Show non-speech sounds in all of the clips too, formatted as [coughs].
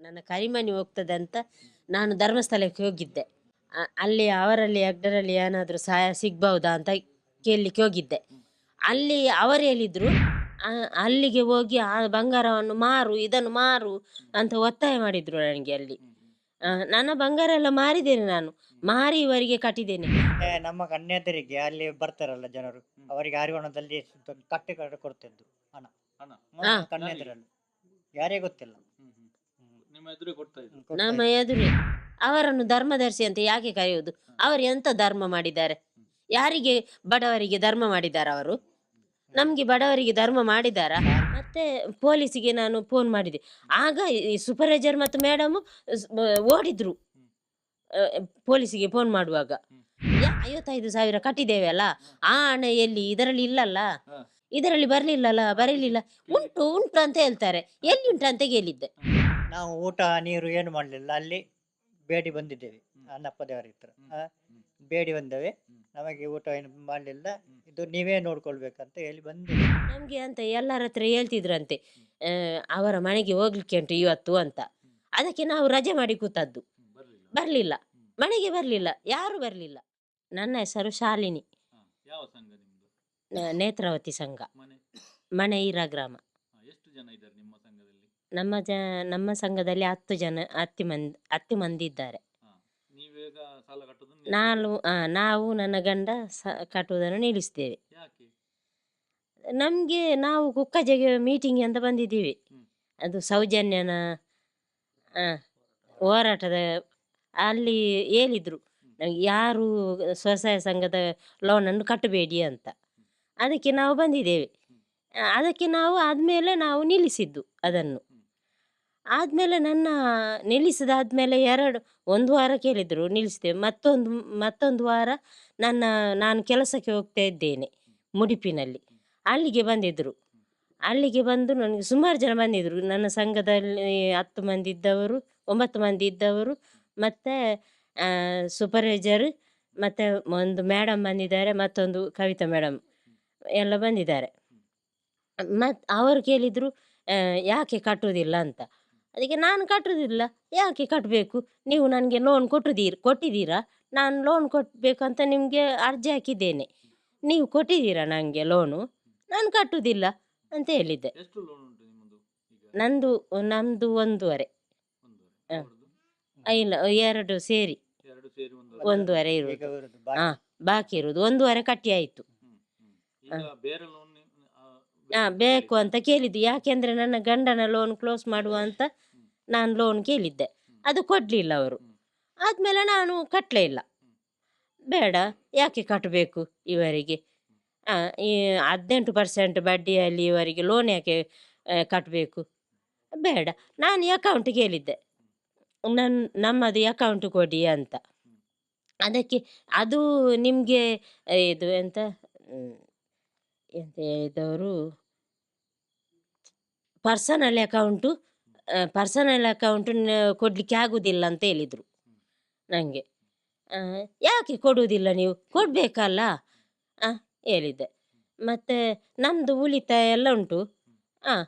ನನ್ನ ಕರಿಮನಿ ಹೋಗ್ತದೆ ಅಂತ ನಾನು ಧರ್ಮಸ್ಥಳಕ್ಕೆ ಹೋಗಿದ್ದೆ. ಅಲ್ಲಿ ಅವರಲ್ಲಿ ಅಗ್ಡರಲ್ಲಿ ಏನಾದರೂ ಸಹಾಯ ಸಿಗ್ಬಹುದಾ ಅಂತ ಕೇಳಲಿಕ್ಕೆ ಹೋಗಿದ್ದೆ. ಅಲ್ಲಿ ಅವರು ಹೇಳಿದ್ರು ಆ, ಅಲ್ಲಿಗೆ ಹೋಗಿ ಆ ಬಂಗಾರವನ್ನು ಮಾರು ಇದನ್ನು ಮಾರು ಅಂತ ಒತ್ತಾಯ ಮಾಡಿದ್ರು ನನಗೆ ಅಲ್ಲಿ. ಆ, ನನ್ನ ಬಂಗಾರ ಎಲ್ಲ ಮಾರಿದ್ದೇನೆ ನಾನು. ಮಾರಿ ಇವರಿಗೆ ಕಟ್ಟಿದ್ದೇನೆ ನಮ್ಮ ಕನ್ಯಾದರಿಗೆ ಅಲ್ಲಿ ಬರ್ತಾರಲ್ಲ ಜನರು ಅವರಿಗೆ ಹರಿವಣದಲ್ಲಿ ಸುತ್ತ ಕಟ್ಟೆ ಕೊಡ್ತಿದ್ದು ಹಣ. ಕನ್ಯಾದರಲ್ಲಿ ಯಾರಿಗೆ ಗೊತ್ತಿಲ್ಲ. ನಿಮ್ಮ ಎದುರೇ ಅವರನ್ನು ಧರ್ಮದರ್ಶಿ ಅಂತ ಯಾಕೆ ಕರೆಯುವುದು? ಅವರು ಎಂತ ಧರ್ಮ ಮಾಡಿದ್ದಾರೆ? ಯಾರಿಗೆ ಬಡವರಿಗೆ ಧರ್ಮ ಮಾಡಿದ್ದಾರೆ ಅವರು? ನಮ್ಗೆ ಬಡವರಿಗೆ ಧರ್ಮ ಮಾಡಿದಾರ ಮತ್ತೆ ಪೊಲೀಸಿಗೆ ನಾನು ಫೋನ್ ಮಾಡಿದೆ. ಆಗ ಈ ಸೂಪರ್ವೈಸರ್ ಮತ್ತು ಮೇಡಮ್ ಓಡಿದ್ರು. ಪೊಲೀಸಿಗೆ ಫೋನ್ ಮಾಡುವಾಗ. ಯಾ ಐವತ್ತೈದು ಸಾವಿರ ಕಟ್ಟಿದ್ದೇವೆ ಅಲ್ಲ ಆ ಹಣ ಎಲ್ಲಿ? ಇದರಲ್ಲಿ ಇಲ್ಲಲ್ಲ? ಇದರಲ್ಲಿ ಬರ್ಲಿಲ್ಲಲ್ಲ? ಬರಲಿಲ್ಲ? ಉಂಟು ಉಂಟು ಅಂತ ಹೇಳ್ತಾರೆ. ಎಲ್ಲಿ ಉಂಟು ಅಂತ ಕೇಳಿದ್ದೆ. ನಾವು ಊಟ ನೀರು ಏನು ಮಾಡಲಿಲ್ಲ. ಅಲ್ಲಿ ಬೇಡಿ ಬಂದಿದ್ದೇವೆ. ಅನ್ನಪ್ಪ ದೇವರ ಹತ್ರ. ಆ, ಬೇಡಿ ಬಂದೇವೆ. ನಮಗೆ ಊಟ ಏನು ಮಾಡಲಿಲ್ಲ. ಇದು ನೀವೇ ನೋಡ್ಕೊಳ್ಬೇಕಂತ ಹೇಳಿ ಬಂದಿದೆ ನಮಗೆ ಅಂತ ಎಲ್ಲರ ಹತ್ರ ಹೇಳ್ತಿದ್ರಂತೆ. ಆ, ಅವರ ಮನೆಗೆ ಹೋಗ್ಲಿಕ್ಕೆ ಉಂಟು ಇವತ್ತು ಅಂತ. ಅದಕ್ಕೆ ನಾವು ರಜೆ ಮಾಡಿ ಕೂತದ್ದು. ಬರಲಿಲ್ಲ. ಬರ್ಲಿಲ್ಲ. ಮನೆಗೆ ಬರಲಿಲ್ಲ. ಯಾರು ಬರಲಿಲ್ಲ. ನನ್ನ ಹೆಸರು ಶಾಲಿನಿ. ಯಾವ ಸಂಘ ನಿಮ್ದು? ನ- ನೇತ್ರಾವತಿ ಸಂಘ. ಮನೆ. ಮನೆ ಈರ ಗ್ರಾಮ. ಹಾ, ಎಷ್ಟು ಜನ ಇದ್ದಾರೆ ನಿಮ್ಮ ನಮ್ಮ ಜ ನಮ್ಮ ಸಂಘದಲ್ಲಿ ಹತ್ತು ಜನ ಹತ್ತು ಮಂದಿ ಹತ್ತು ಮಂದಿ ಇದ್ದಾರೆ. ನೀವೀಗ ಸಾಲ ಕಟ್ಟೋದು ನಾನು ಆ, ನಾವು ನನ್ನ ಗಂಡ ಸ ಕಟ್ಟುವುದನ್ನು ನಿಲ್ಲಿಸ್ತೇವೆ. ಯಾಕೆ? ನಮಗೆ ನಾವು ಕುಕ್ಕಜೆಗೆ ಮೀಟಿಂಗ್ ಅಂತ ಬಂದಿದ್ದೀವಿ. ಹ್ಮ್. ಅದು ಸೌಜನ್ಯನ ಆ, ಹೋರಾಟದ ಅಲ್ಲಿ ಹೇಳಿದರು. ಯಾರು ಸ್ವಸಹಾಯ ಸಂಘದ ಲೋನನ್ನು ಕಟ್ಟಬೇಡಿ ಅಂತ. ಅದಕ್ಕೆ ನಾವು ಬಂದಿದ್ದೇವೆ. ಆ, ಅದಕ್ಕೆ ನಾವು ಆದಮೇಲೆ ನಾವು ನಿಲ್ಲಿಸಿದ್ದು ಅದನ್ನು. ಆದಮೇಲೆ ನನ್ನ ನಿಲ್ಲಿಸಿದಾದ್ಮೇಲೆ ಎರಡು, ಒಂದು ವಾರ ಕೇಳಿದರು, ನಿಲ್ಲಿಸಿದೆ. ಮತ್ತೊಂದು ಮತ್ತೊಂದು ವಾರ ನನ್ನ, ನಾನು ಕೆಲಸಕ್ಕೆ ಹೋಗ್ತಾ ಇದ್ದೇನೆ ಮುಡಿಪಿನಲ್ಲಿ. ಅಲ್ಲಿಗೆ ಬಂದಿದ್ದರು ಅಲ್ಲಿಗೆ ಬಂದು ನನಗೆ ಸುಮಾರು ಜನ ಬಂದಿದ್ದರು ನನ್ನ ಸಂಘದಲ್ಲಿ ಹತ್ತು ಮಂದಿ ಇದ್ದವರು, ಒಂಬತ್ತು ಮಂದಿ ಇದ್ದವರು, ಮತ್ತು ಸೂಪರ್ವೈಸರ್ ಮತ್ತು ಒಂದು ಮೇಡಮ್ ಬಂದಿದ್ದಾರೆ, ಮತ್ತೊಂದು ಕವಿತಾ ಮೇಡಮ್ ಎಲ್ಲ ಬಂದಿದ್ದಾರೆ. ಮತ್ತು ಅವರು ಕೇಳಿದರು ಯಾಕೆ ಕಟ್ಟುವುದಿಲ್ಲ ಅಂತ. ಅದಕ್ಕೆ ನಾನು ಕಟ್ಟುವುದಿಲ್ಲ ಯಾಕೆ ಕಟ್ಟಬೇಕು? ನೀವು ನನಗೆ ಲೋನ್ ಕೊಟ್ಟಿದ್ದೀರಿ ಕೊಟ್ಟಿದ್ದೀರಾ? ನಾನು ಲೋನ್ ಕೊಟ್ಟಬೇಕು ಅಂತ ನಿಮಗೆ ಅರ್ಜಿ ಹಾಕಿದ್ದೇನೆ. ನೀವು ಕೊಟ್ಟಿದ್ದೀರಾ ನನಗೆ ಲೋನು ನಾನು ಕಟ್ಟುವುದಿಲ್ಲ ಅಂತ ಹೇಳಿದ್ದೆ. ಎಷ್ಟು ಲೋನ್ ಉಂಟು ನಿಮ್ಮದು ಈಗ? ನಂದು ನಮ್ಮದು ಒಂದೂವರೆ. ಹಾ. ಇಲ್ಲ ಎರಡು ಸೇರಿ. ಒಂದೂವರೆ. ಇರುವುದು. ಹಾಂ ಬಾಕಿ ಇರುವುದು. ಒಂದೂವರೆ ಕಟ್ಟಿ ಆಯಿತು ಹ್ಮ್, ಹ್ಮ್. ಈಗ ಬೇರೆ ಲೋನ್ ಹಾಂ ಬೇಕು ಅಂತ ಕೇಳಿದ್ದು. ಯಾಕೆಂದ್ರೆ ನನ್ನ ಗಂಡನ ಲೋನ್ ಕ್ಲೋಸ್ ಮಾಡುವ ಅಂತ ನಾನು ಲೋನ್ ಕೇಳಿದ್ದೆ. ಅದು ಕೊಡಲಿಲ್ಲ ಅವರು. ಆದ್ಮೇಲೆ ನಾನು ಕಟ್ಟಲೇ ಇಲ್ಲ. ಬೇಡ ಯಾಕೆ ಕಟ್ಟಬೇಕು ಇವರಿಗೆ ಆ, ಈ ಹದಿನೆಂಟು ಪರ್ಸೆಂಟ್ ಬಡ್ಡಿಯಲ್ಲಿ ಇವರಿಗೆ ಲೋನ್ ಯಾಕೆ ಕಟ್ಟಬೇಕು ಬೇಡ ನಾನು ಅಕೌಂಟ್ ಕೇಳಿದ್ದೆ. ನನ್ನ ನಮ್ಮದು ಅಕೌಂಟ್ ಕೊಡಿ ಅಂತ. ಅದಕ್ಕೆ ಅದು ನಿಮಗೆ ಇದು ಎಂತ ಎಂತ ಹೇಳಿದವರು? ಪರ್ಸನಲ್ ಅಕೌಂಟು ಪರ್ಸನಲ್ ಅಕೌಂಟ್ ಕೊಡಲಿಕ್ಕೆ ಆಗುವುದಿಲ್ಲ ಅಂತ ಹೇಳಿದರು ನನಗೆ ಯಾಕೆ ಕೊಡುವುದಿಲ್ಲ ನೀವು? ಕೊಡಬೇಕಲ್ಲ? ಹೇಳಿದ್ದೆ. ಮತ್ತು ನಮ್ಮದು ಉಳಿತಾಯ ಎಲ್ಲ ಉಂಟು. ಹಾಂ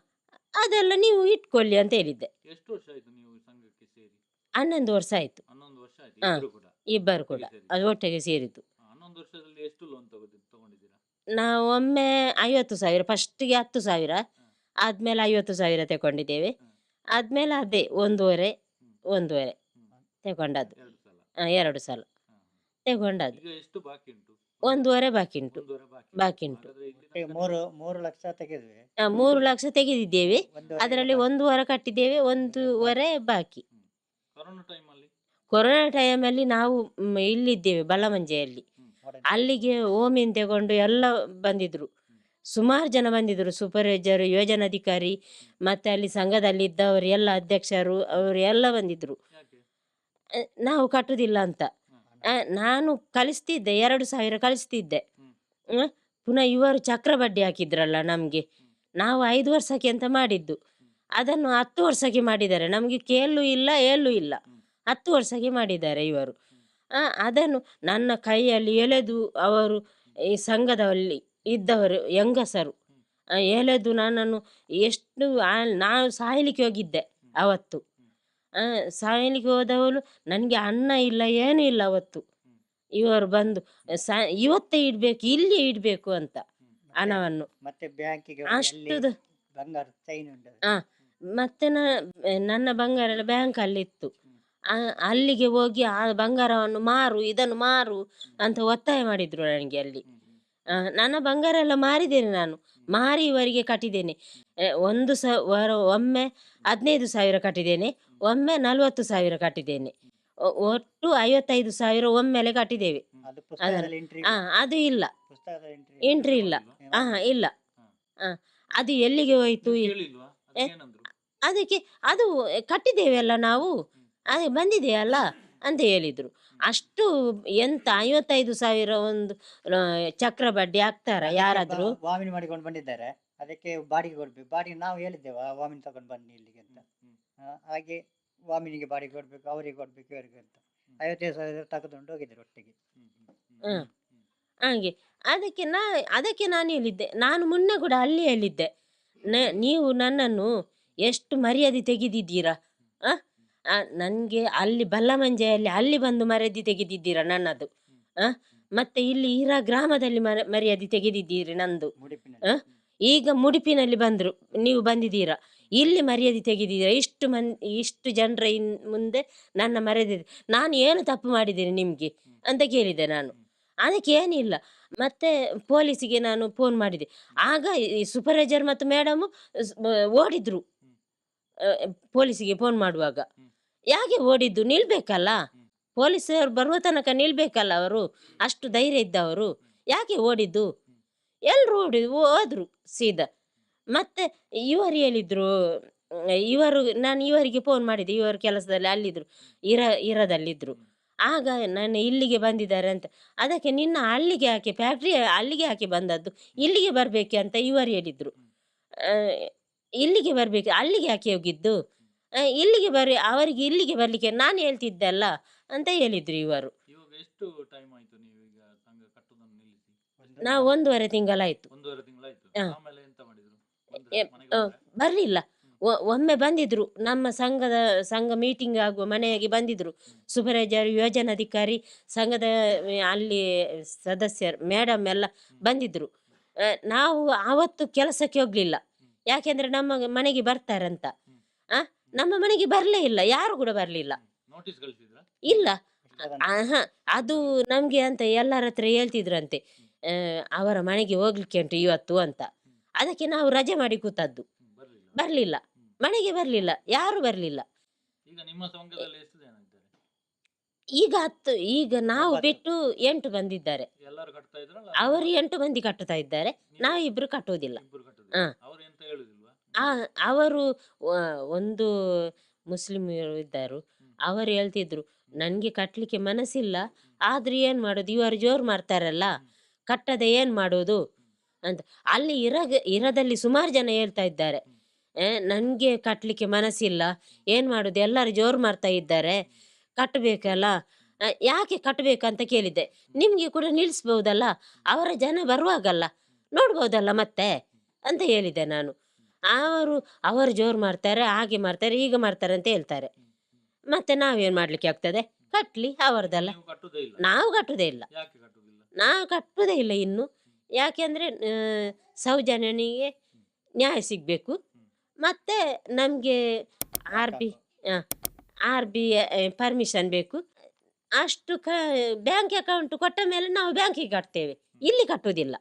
ಅದೆಲ್ಲ ನೀವು ಇಟ್ಕೊಳ್ಳಿ ಅಂತ ಹೇಳಿದ್ದೆ. ಹನ್ನೊಂದು ವರ್ಷ ಆಯಿತು. ಇಬ್ಬರು ಕೂಡ. ಅದು ಒಟ್ಟಿಗೆ ಸೇರಿದ್ದು. ನಾವು ಒಮ್ಮೆ ಐವತ್ತು ಸಾವಿರ ಫಸ್ಟಿಗೆ ಹತ್ತು ಸಾವಿರ. ಆದಮೇಲೆ ಐವತ್ತು ಸಾವಿರ ತಗೊಂಡಿದ್ದೇವೆ. ಆದ್ಮೇಲೆ ಅದೇ ಒಂದೂವರೆ ಒಂದೂವರೆ ತಗೊಂಡದ್ದು. ಎರಡು ಸಲ. ಎರಡು. ತಗೊಂಡದ್ದು. ಈಗ ಎಷ್ಟು ಬಾಕಿ ಉಂಟು? ಒಂದೂವರೆ ಬಾಕಿ ಉಂಟು. ಬಾಕಿ ಉಂಟು. ಈಗ ಮೂರು ಮೂರು ಲಕ್ಷ ತೆಗೆದ್ವಿ. ಆ, ಮೂರು ಲಕ್ಷ ತೆಗೆದಿದ್ದೇವೆ. ಒಂದು ಅದರಲ್ಲಿ ಒಂದೂವರೆ ಕಟ್ಟಿದ್ದೇವೆ ಒಂದೂವರೆ ಬಾಕಿ. ಕೊರೋನಾ ಟೈಮಲ್ಲಿ? ಕೊರೋನಾ ಟೈಮಲ್ಲಿ ನಾವು ಮ್, ಇಲ್ಲಿದ್ದೇವೆ ಬಲಮಂಜೆಯಲ್ಲಿ. ಅಲ್ಲಿಗೆ ಓಮಿನ್ ತಗೊಂಡು ಎಲ್ಲ ಬಂದಿದ್ರು. ಸುಮಾರು ಜನ ಬಂದಿದ್ದರು ಸೂಪರ್ವೈಸರ್ ಯೋಜನಾಧಿಕಾರಿ ಮತ್ತು ಅಲ್ಲಿ ಸಂಘದಲ್ಲಿ ಇದ್ದವರು ಎಲ್ಲ ಅಧ್ಯಕ್ಷರು ಅವರು ಎಲ್ಲ ಬಂದಿದ್ರು. ನಾವು ಕಟ್ಟುವುದಿಲ್ಲ ಅಂತ. ನಾನು ಕಲಿಸ್ತಿದ್ದೆ ಎರಡು ಸಾವಿರ ಕಲಿಸ್ತಿದ್ದೆ. ಪುನಃ ಇವರು ಚಕ್ರ ಬಡ್ಡಿ ಹಾಕಿದ್ರಲ್ಲ ನಮಗೆ. ನಾವು ಐದು ವರ್ಷಕ್ಕೆ ಅಂತ ಮಾಡಿದ್ದು. ಅದನ್ನು ಹತ್ತು ವರ್ಷಕ್ಕೆ ಮಾಡಿದ್ದಾರೆ. ನಮಗೆ ಕೇಳು ಇಲ್ಲ ಏಳು ಇಲ್ಲ. ಹತ್ತು ವರ್ಷಕ್ಕೆ ಮಾಡಿದ್ದಾರೆ ಇವರು. ಅದನ್ನು ನನ್ನ ಕೈಯಲ್ಲಿ ಎಳೆದು ಅವರು ಈ ಸಂಘದಲ್ಲಿ ಇದ್ದವರು ಹೆಂಗಸರು. ಆ, ಎಳೆದು ನನ್ನನ್ನು ಎಷ್ಟು ನಾನು ಸಾಯಲಿಕ್ಕೆ ಹೋಗಿದ್ದೆ ಅವತ್ತು. ಆ, ಸಾಯಲಿಕ್ಕೆ ಹೋದವಳು ನನಗೆ ಅನ್ನ ಇಲ್ಲ ಏನೂ ಇಲ್ಲ ಅವತ್ತು. ಇವರು ಬಂದು ಸಾ ಇವತ್ತೇ ಇಡಬೇಕು ಇಲ್ಲಿ ಇಡಬೇಕು ಅಂತ ಹಣವನ್ನು. ಮತ್ತೆ ಬ್ಯಾಂಕಿಗೆ ಅಷ್ಟು ಬಂಗಾರ ಮತ್ತೆ ನನ್ನ ಬಂಗಾರ ಎಲ್ಲ ಬ್ಯಾಂಕಲ್ಲಿತ್ತು. ಇತ್ತು ಅಲ್ಲಿಗೆ ಹೋಗಿ ಆ ಬಂಗಾರವನ್ನು ಮಾರು ಇದನ್ನು ಮಾರು ಅಂತ ಒತ್ತಾಯ ಮಾಡಿದ್ರು ನನಗೆ ಅಲ್ಲಿ. ನನ್ನ ಬಂಗಾರ ಎಲ್ಲ ಮಾರಿದ್ದೇನೆ ನಾನು. ಮಾರಿ ಇವರಿಗೆ ಕಟ್ಟಿದ್ದೇನೆ. ಒಂದು ಸ ವರ ಒಮ್ಮೆ ಹದಿನೈದು ಸಾವಿರ ಕಟ್ಟಿದ್ದೇನೆ. ಒಮ್ಮೆ ನಲವತ್ತು ಸಾವಿರ ಕಟ್ಟಿದ್ದೇನೆ. ಒ- ಒಟ್ಟು ಐವತ್ತೈದು ಸಾವಿರ ಒಮ್ಮೆಲೆ ಕಟ್ಟಿದ್ದೇವೆ. ಅದು ಪುಸ್ತಕದಲ್ಲಿ ಎಂಟ್ರಿ ಆ, ಅದು ಇಲ್ಲ. ಪುಸ್ತಕದಲ್ಲಿ ಎಂಟ್ರಿ ಇಲ್ಲ. ಆ, ಇಲ್ಲ. ಅದು ಎಲ್ಲಿಗೆ ಹೋಯ್ತು? ಅದಕ್ಕೆ ಅದು ಕಟ್ಟಿದ್ದೇವೆ ಅಲ್ಲ ನಾವು. ಅದೇ ಬಂದಿದೆಯಲ್ಲ ಅಂತ ಹೇಳಿದ್ರು. ಅಷ್ಟು ಎಂತ ಐವತ್ತೈದು ಸಾವಿರ ಒಂದು ಚಕ್ರ ಬಡ್ಡಿ ಹಾಕ್ತಾರ ಯಾರಾದ್ರೂ? ವಾಮಿನ್ ಮಾಡಿಕೊಂಡು ಬಂದಿದ್ದಾರೆ. ಅದಕ್ಕೆ ಬಾಡಿಗೆ ಕೊಡ್ಬೇಕು. ಬಾಡಿಗೆ ನಾವು ಹೇಳಿದ್ದೇವೆ ಆ ವಾಮಿನಿ ತಗೊಂಡು ಬನ್ನಿ ಇಲ್ಲಿಗೆ ಅಂತ. ಆ, ಹಾಗೆ ವಾಮಿನಿಗೆ ಬಾಡಿಗೆ ಕೊಡ್ಬೇಕು ಅವರಿಗೆ ಕೊಡ್ಬೇಕು ಇವರಿಗೆ ಅಂತ. ಐವತ್ತೈದು ಸಾವಿರ ತಗೊಂಡು ಹೋಗಿದ್ದಾರೆ ಒಟ್ಟಿಗೆ. ಹ್ಮ್. ಹಾಗೆ ಅದಕ್ಕೆ ನಾ ಅದಕ್ಕೆ ನಾನು ಹೇಳಿದ್ದೆ. ನಾನು ಮುನ್ನೆ ಕೂಡ ಅಲ್ಲಿ ಹೇಳಿದ್ದೆ. ನ- ನೀವು ನನ್ನನ್ನು ಎಷ್ಟು ಮರ್ಯಾದೆ ತೆಗೆದಿದ್ದೀರಾ? ಆ? ನನಗೆ ಅಲ್ಲಿ ಬಲ್ಲಮಂಜೆಯಲ್ಲಿ ಅಲ್ಲಿ ಬಂದು ಮರದಿ ತೆಗೆದಿದ್ದೀರಾ ನನ್ನದು? ಮತ್ತೆ ಇಲ್ಲಿ ಇರ ಗ್ರಾಮದಲ್ಲಿ ಮರ ಮರ್ಯಾದೆ ತೆಗೆದಿದ್ದೀರಿ ನಂದು? ಈಗ ಮುಡಿಪಿನಲ್ಲಿ ಬಂದರು ನೀವು ಬಂದಿದ್ದೀರಾ? ಇಲ್ಲಿ ಮರ್ಯಾದೆ ತೆಗೆದಿದ್ದೀರಾ? ಇಷ್ಟು ಮನ್ ಇಷ್ಟು ಜನರ ಇನ್ ಮುಂದೆ ನನ್ನ ಮರ್ಯಾದೆ ನಾನು ಏನು ತಪ್ಪು ಮಾಡಿದ್ದೀನಿ ನಿಮಗೆ? ಅಂತ ಕೇಳಿದೆ ನಾನು. ಅದಕ್ಕೆ ಏನಿಲ್ಲ. ಮತ್ತೆ ಪೊಲೀಸಿಗೆ ನಾನು ಫೋನ್ ಮಾಡಿದೆ. ಆಗ ಈ ಸೂಪರ್ವೈಸರ್ ಮತ್ತು ಮೇಡಮ್ ಓಡಿದ್ರು. ಪೊಲೀಸಿಗೆ ಫೋನ್ ಮಾಡುವಾಗ. ಯಾಕೆ ಓಡಿದ್ದು? ನಿಲ್ಬೇಕಲ್ಲ? ಪೊಲೀಸರು ಬರುವ ತನಕ ನಿಲ್ಬೇಕಲ್ಲ ಅವರು? ಅಷ್ಟು ಧೈರ್ಯ ಇದ್ದವರು. ಯಾಕೆ ಓಡಿದ್ದು? ಎಲ್ಲರೂ ಓಡಿ ಹೋದ್ರು ಸೀದಾ. ಮತ್ತೆ ಇವರು ಹೇಳಿದ್ರು, ಇವರು, ನಾನು ಇವರಿಗೆ ಫೋನ್ ಮಾಡಿದೆ, ಇವರು ಕೆಲಸದಲ್ಲಿ ಅಲ್ಲಿದ್ರು, ಇರ, ಇರದಲ್ಲಿದ್ರು. ಆಗ ನಾನು ಇಲ್ಲಿಗೆ ಬಂದಿದ್ದಾರೆ ಅಂತ. ಅದಕ್ಕೆ ನಿನ್ನ ಅಲ್ಲಿಗೆ ಯಾಕೆ ಫ್ಯಾಕ್ಟ್ರಿ ಅಲ್ಲಿಗೆ ಹಾಕಿ ಬಂದದ್ದು, ಇಲ್ಲಿಗೆ ಬರಬೇಕೆ ಅಂತ ಇವರು ಹೇಳಿದ್ರು. ಇಲ್ಲಿಗೆ ಬರಬೇಕು, ಅಲ್ಲಿಗೆ ಹಾಕಿ ಹೋಗಿದ್ದು? ಇಲ್ಲಿಗೆ ಬರ್ರಿ ಅವರಿಗೆ ಇಲ್ಲಿಗೆ ಬರಲಿಕ್ಕೆ ನಾನು ಹೇಳ್ತಿದ್ದೆ ಅಲ್ಲ? ಅಂತ ಹೇಳಿದ್ರು ಇವರು. ಇವಾಗ ಎಷ್ಟು ಟೈಮ್ ಆಯ್ತು ನೀವು ಈಗ ಸಂಘ ಕಟ್ಟುದನ್ನು ನಿಲ್ಲಿಸಿ? ಒಂದು- ನಾವು ಒಂದೂವರೆ ತಿಂಗಳಾಯ್ತು. ಒಂದೂವರೆ ತಿಂಗಳಾಯ್ತು. ಹಾ. ಆಮೇಲೆ ಎಂತ ಮಾಡಿದ್ರು? ಬಂದ್ರೆ ಎ- ಮನೆಗೆ ಆ, ಬರಲಿಲ್ಲ. ಒಮ್ಮೆ ಬಂದಿದ್ರು. ನಮ್ಮ ಸಂಘದ ಸಂಘ ಮೀಟಿಂಗ್ ಆಗುವ ಮನೆಯಾಗಿ ಬಂದಿದ್ರು. ಸುಬರಾಜರು ಯೋಜನಾಧಿಕಾರಿ ಸಂಘದ ಆ, ಅಲ್ಲಿ ಸದಸ್ಯರು ಮೇಡಮ್ ಎಲ್ಲ ಬಂದಿದ್ರು. ಆ, ನಾವು ಆವತ್ತು ಕೆಲಸಕ್ಕೆ ಹೋಗ್ಲಿಲ್ಲ. ಯಾಕೆಂದ್ರೆ ನಮ್ಮ ಮನೆಗೆ ಬರ್ತಾರಂತ. ಆ ನಮ್ಮ ಮನೆಗೆ ಬರಲೇ ಇಲ್ಲ ಯಾರು ಕೂಡ ಬರಲಿಲ್ಲ. ಇಲ್ಲ. ಹ ಆಹಾ ಅದು ನಮ್ಗೆ ಅಂತ ಎಲ್ಲರ ಹತ್ರ ಹೇಳ್ತಿದ್ರಂತೆ. ಆ, ಅವರ ಮನೆಗೆ ಹೋಗ್ಲಿಕ್ಕೆ ಉಂಟು ಇವತ್ತು ಅಂತ. ಅದಕ್ಕೆ ನಾವು ರಜೆ ಮಾಡಿ ಕೂತದ್ದು. ಬರ್ಲಿಲ್ಲ. ಬರ್ಲಿಲ್ಲ. ಮನೆಗೆ ಬರ್ಲಿಲ್ಲ ಯಾರು ಬರ್ಲಿಲ್ಲ. ಈಗ ನಿಮ್ಮ ಸಂಘದಲ್ಲಿ ಎಷ್ಟು ಜನ ಇದ್ದಾರೆ? ಈಗ ಹತ್ತು ಈಗ ನಾವು ಬಿಟ್ಟು ಎಂಟು ಬಂದಿದ್ದಾರೆ. ಅವರು ಎಂಟು ಮಂದಿ ಕಟ್ಟುತ್ತಾ ಇದ್ದಾರೆ. ನಾವಿಬ್ರು ಇಬ್ರು ಕಟ್ಟುವುದಿಲ್ಲ ಹಾ. ಅವ್ರು ಆ ಒಂದು ಮುಸ್ಲಿಮ್ ಇದ್ದರು. ಅವರು ಹೇಳ್ತಿದ್ರು ನನಗೆ ಕಟ್ಟಲಿಕ್ಕೆ ಮನಸ್ಸಿಲ್ಲ ಆದ್ರೆ ಏನು ಮಾಡೋದು? ಇವರು ಜೋರು ಮಾಡ್ತಾರಲ್ಲ ಕಟ್ಟದೆ ಏನು ಮಾಡೋದು? ಅಂತ. ಅಲ್ಲಿ ಇರ ಇರದಲ್ಲಿ ಸುಮಾರು ಜನ ಹೇಳ್ತಾ ಇದ್ದಾರೆ ನನಗೆ ಕಟ್ಟಲಿಕ್ಕೆ ಮನಸ್ಸಿಲ್ಲ ಏನು ಮಾಡೋದು? ಎಲ್ಲರೂ ಜೋರು ಮಾಡ್ತಾ ಇದ್ದಾರೆ ಕಟ್ಟಬೇಕಲ್ಲ ಯಾಕೆ ಕಟ್ಟಬೇಕಂತ ಕೇಳಿದ್ದೆ. ನಿಮಗೆ ಕೂಡ ನಿಲ್ಲಿಸ್ಬೋದಲ್ಲ ಅವರ ಜನ ಬರುವಾಗಲ್ಲ ನೋಡ್ಬೋದಲ್ಲ ಮತ್ತೆ? ಅಂತ ಹೇಳಿದೆ ನಾನು. ಅವರು ಅವರು ಜೋರು ಮಾಡ್ತಾರೆ ಹಾಗೆ ಮಾಡ್ತಾರೆ ಹೀಗೆ ಮಾಡ್ತಾರೆ ಅಂತ ಹೇಳ್ತಾರೆ. ಮತ್ತೆ ನಾವೇನು ಮಾಡ್ಲಿಕ್ಕೆ ಆಗ್ತದೆ? ಕಟ್ಲಿ ಅವರದಲ್ಲ. ನೀವು ಕಟ್ಟುದೇ ಇಲ್ಲ. ನಾವು ಕಟ್ಟುವುದೇ ಇಲ್ಲ. ನಾವು ಕಟ್ಟುವುದೇ ಇಲ್ಲ ಇನ್ನು. ಯಾಕೆಂದರೆ ಸೌಜನ್ಯನಿಗೆ ನ್ಯಾಯ ಸಿಗಬೇಕು. ಮತ್ತು ನಮಗೆ R B R B permission ಬೇಕು. ಅಷ್ಟು ಕ ಬ್ಯಾಂಕ್ ಅಕೌಂಟ್ ಕೊಟ್ಟ ಮೇಲೆ ನಾವು ಬ್ಯಾಂಕಿಗೆ ಕಟ್ತೇವೆ. ಇಲ್ಲಿ ಕಟ್ಟುವುದಿಲ್ಲ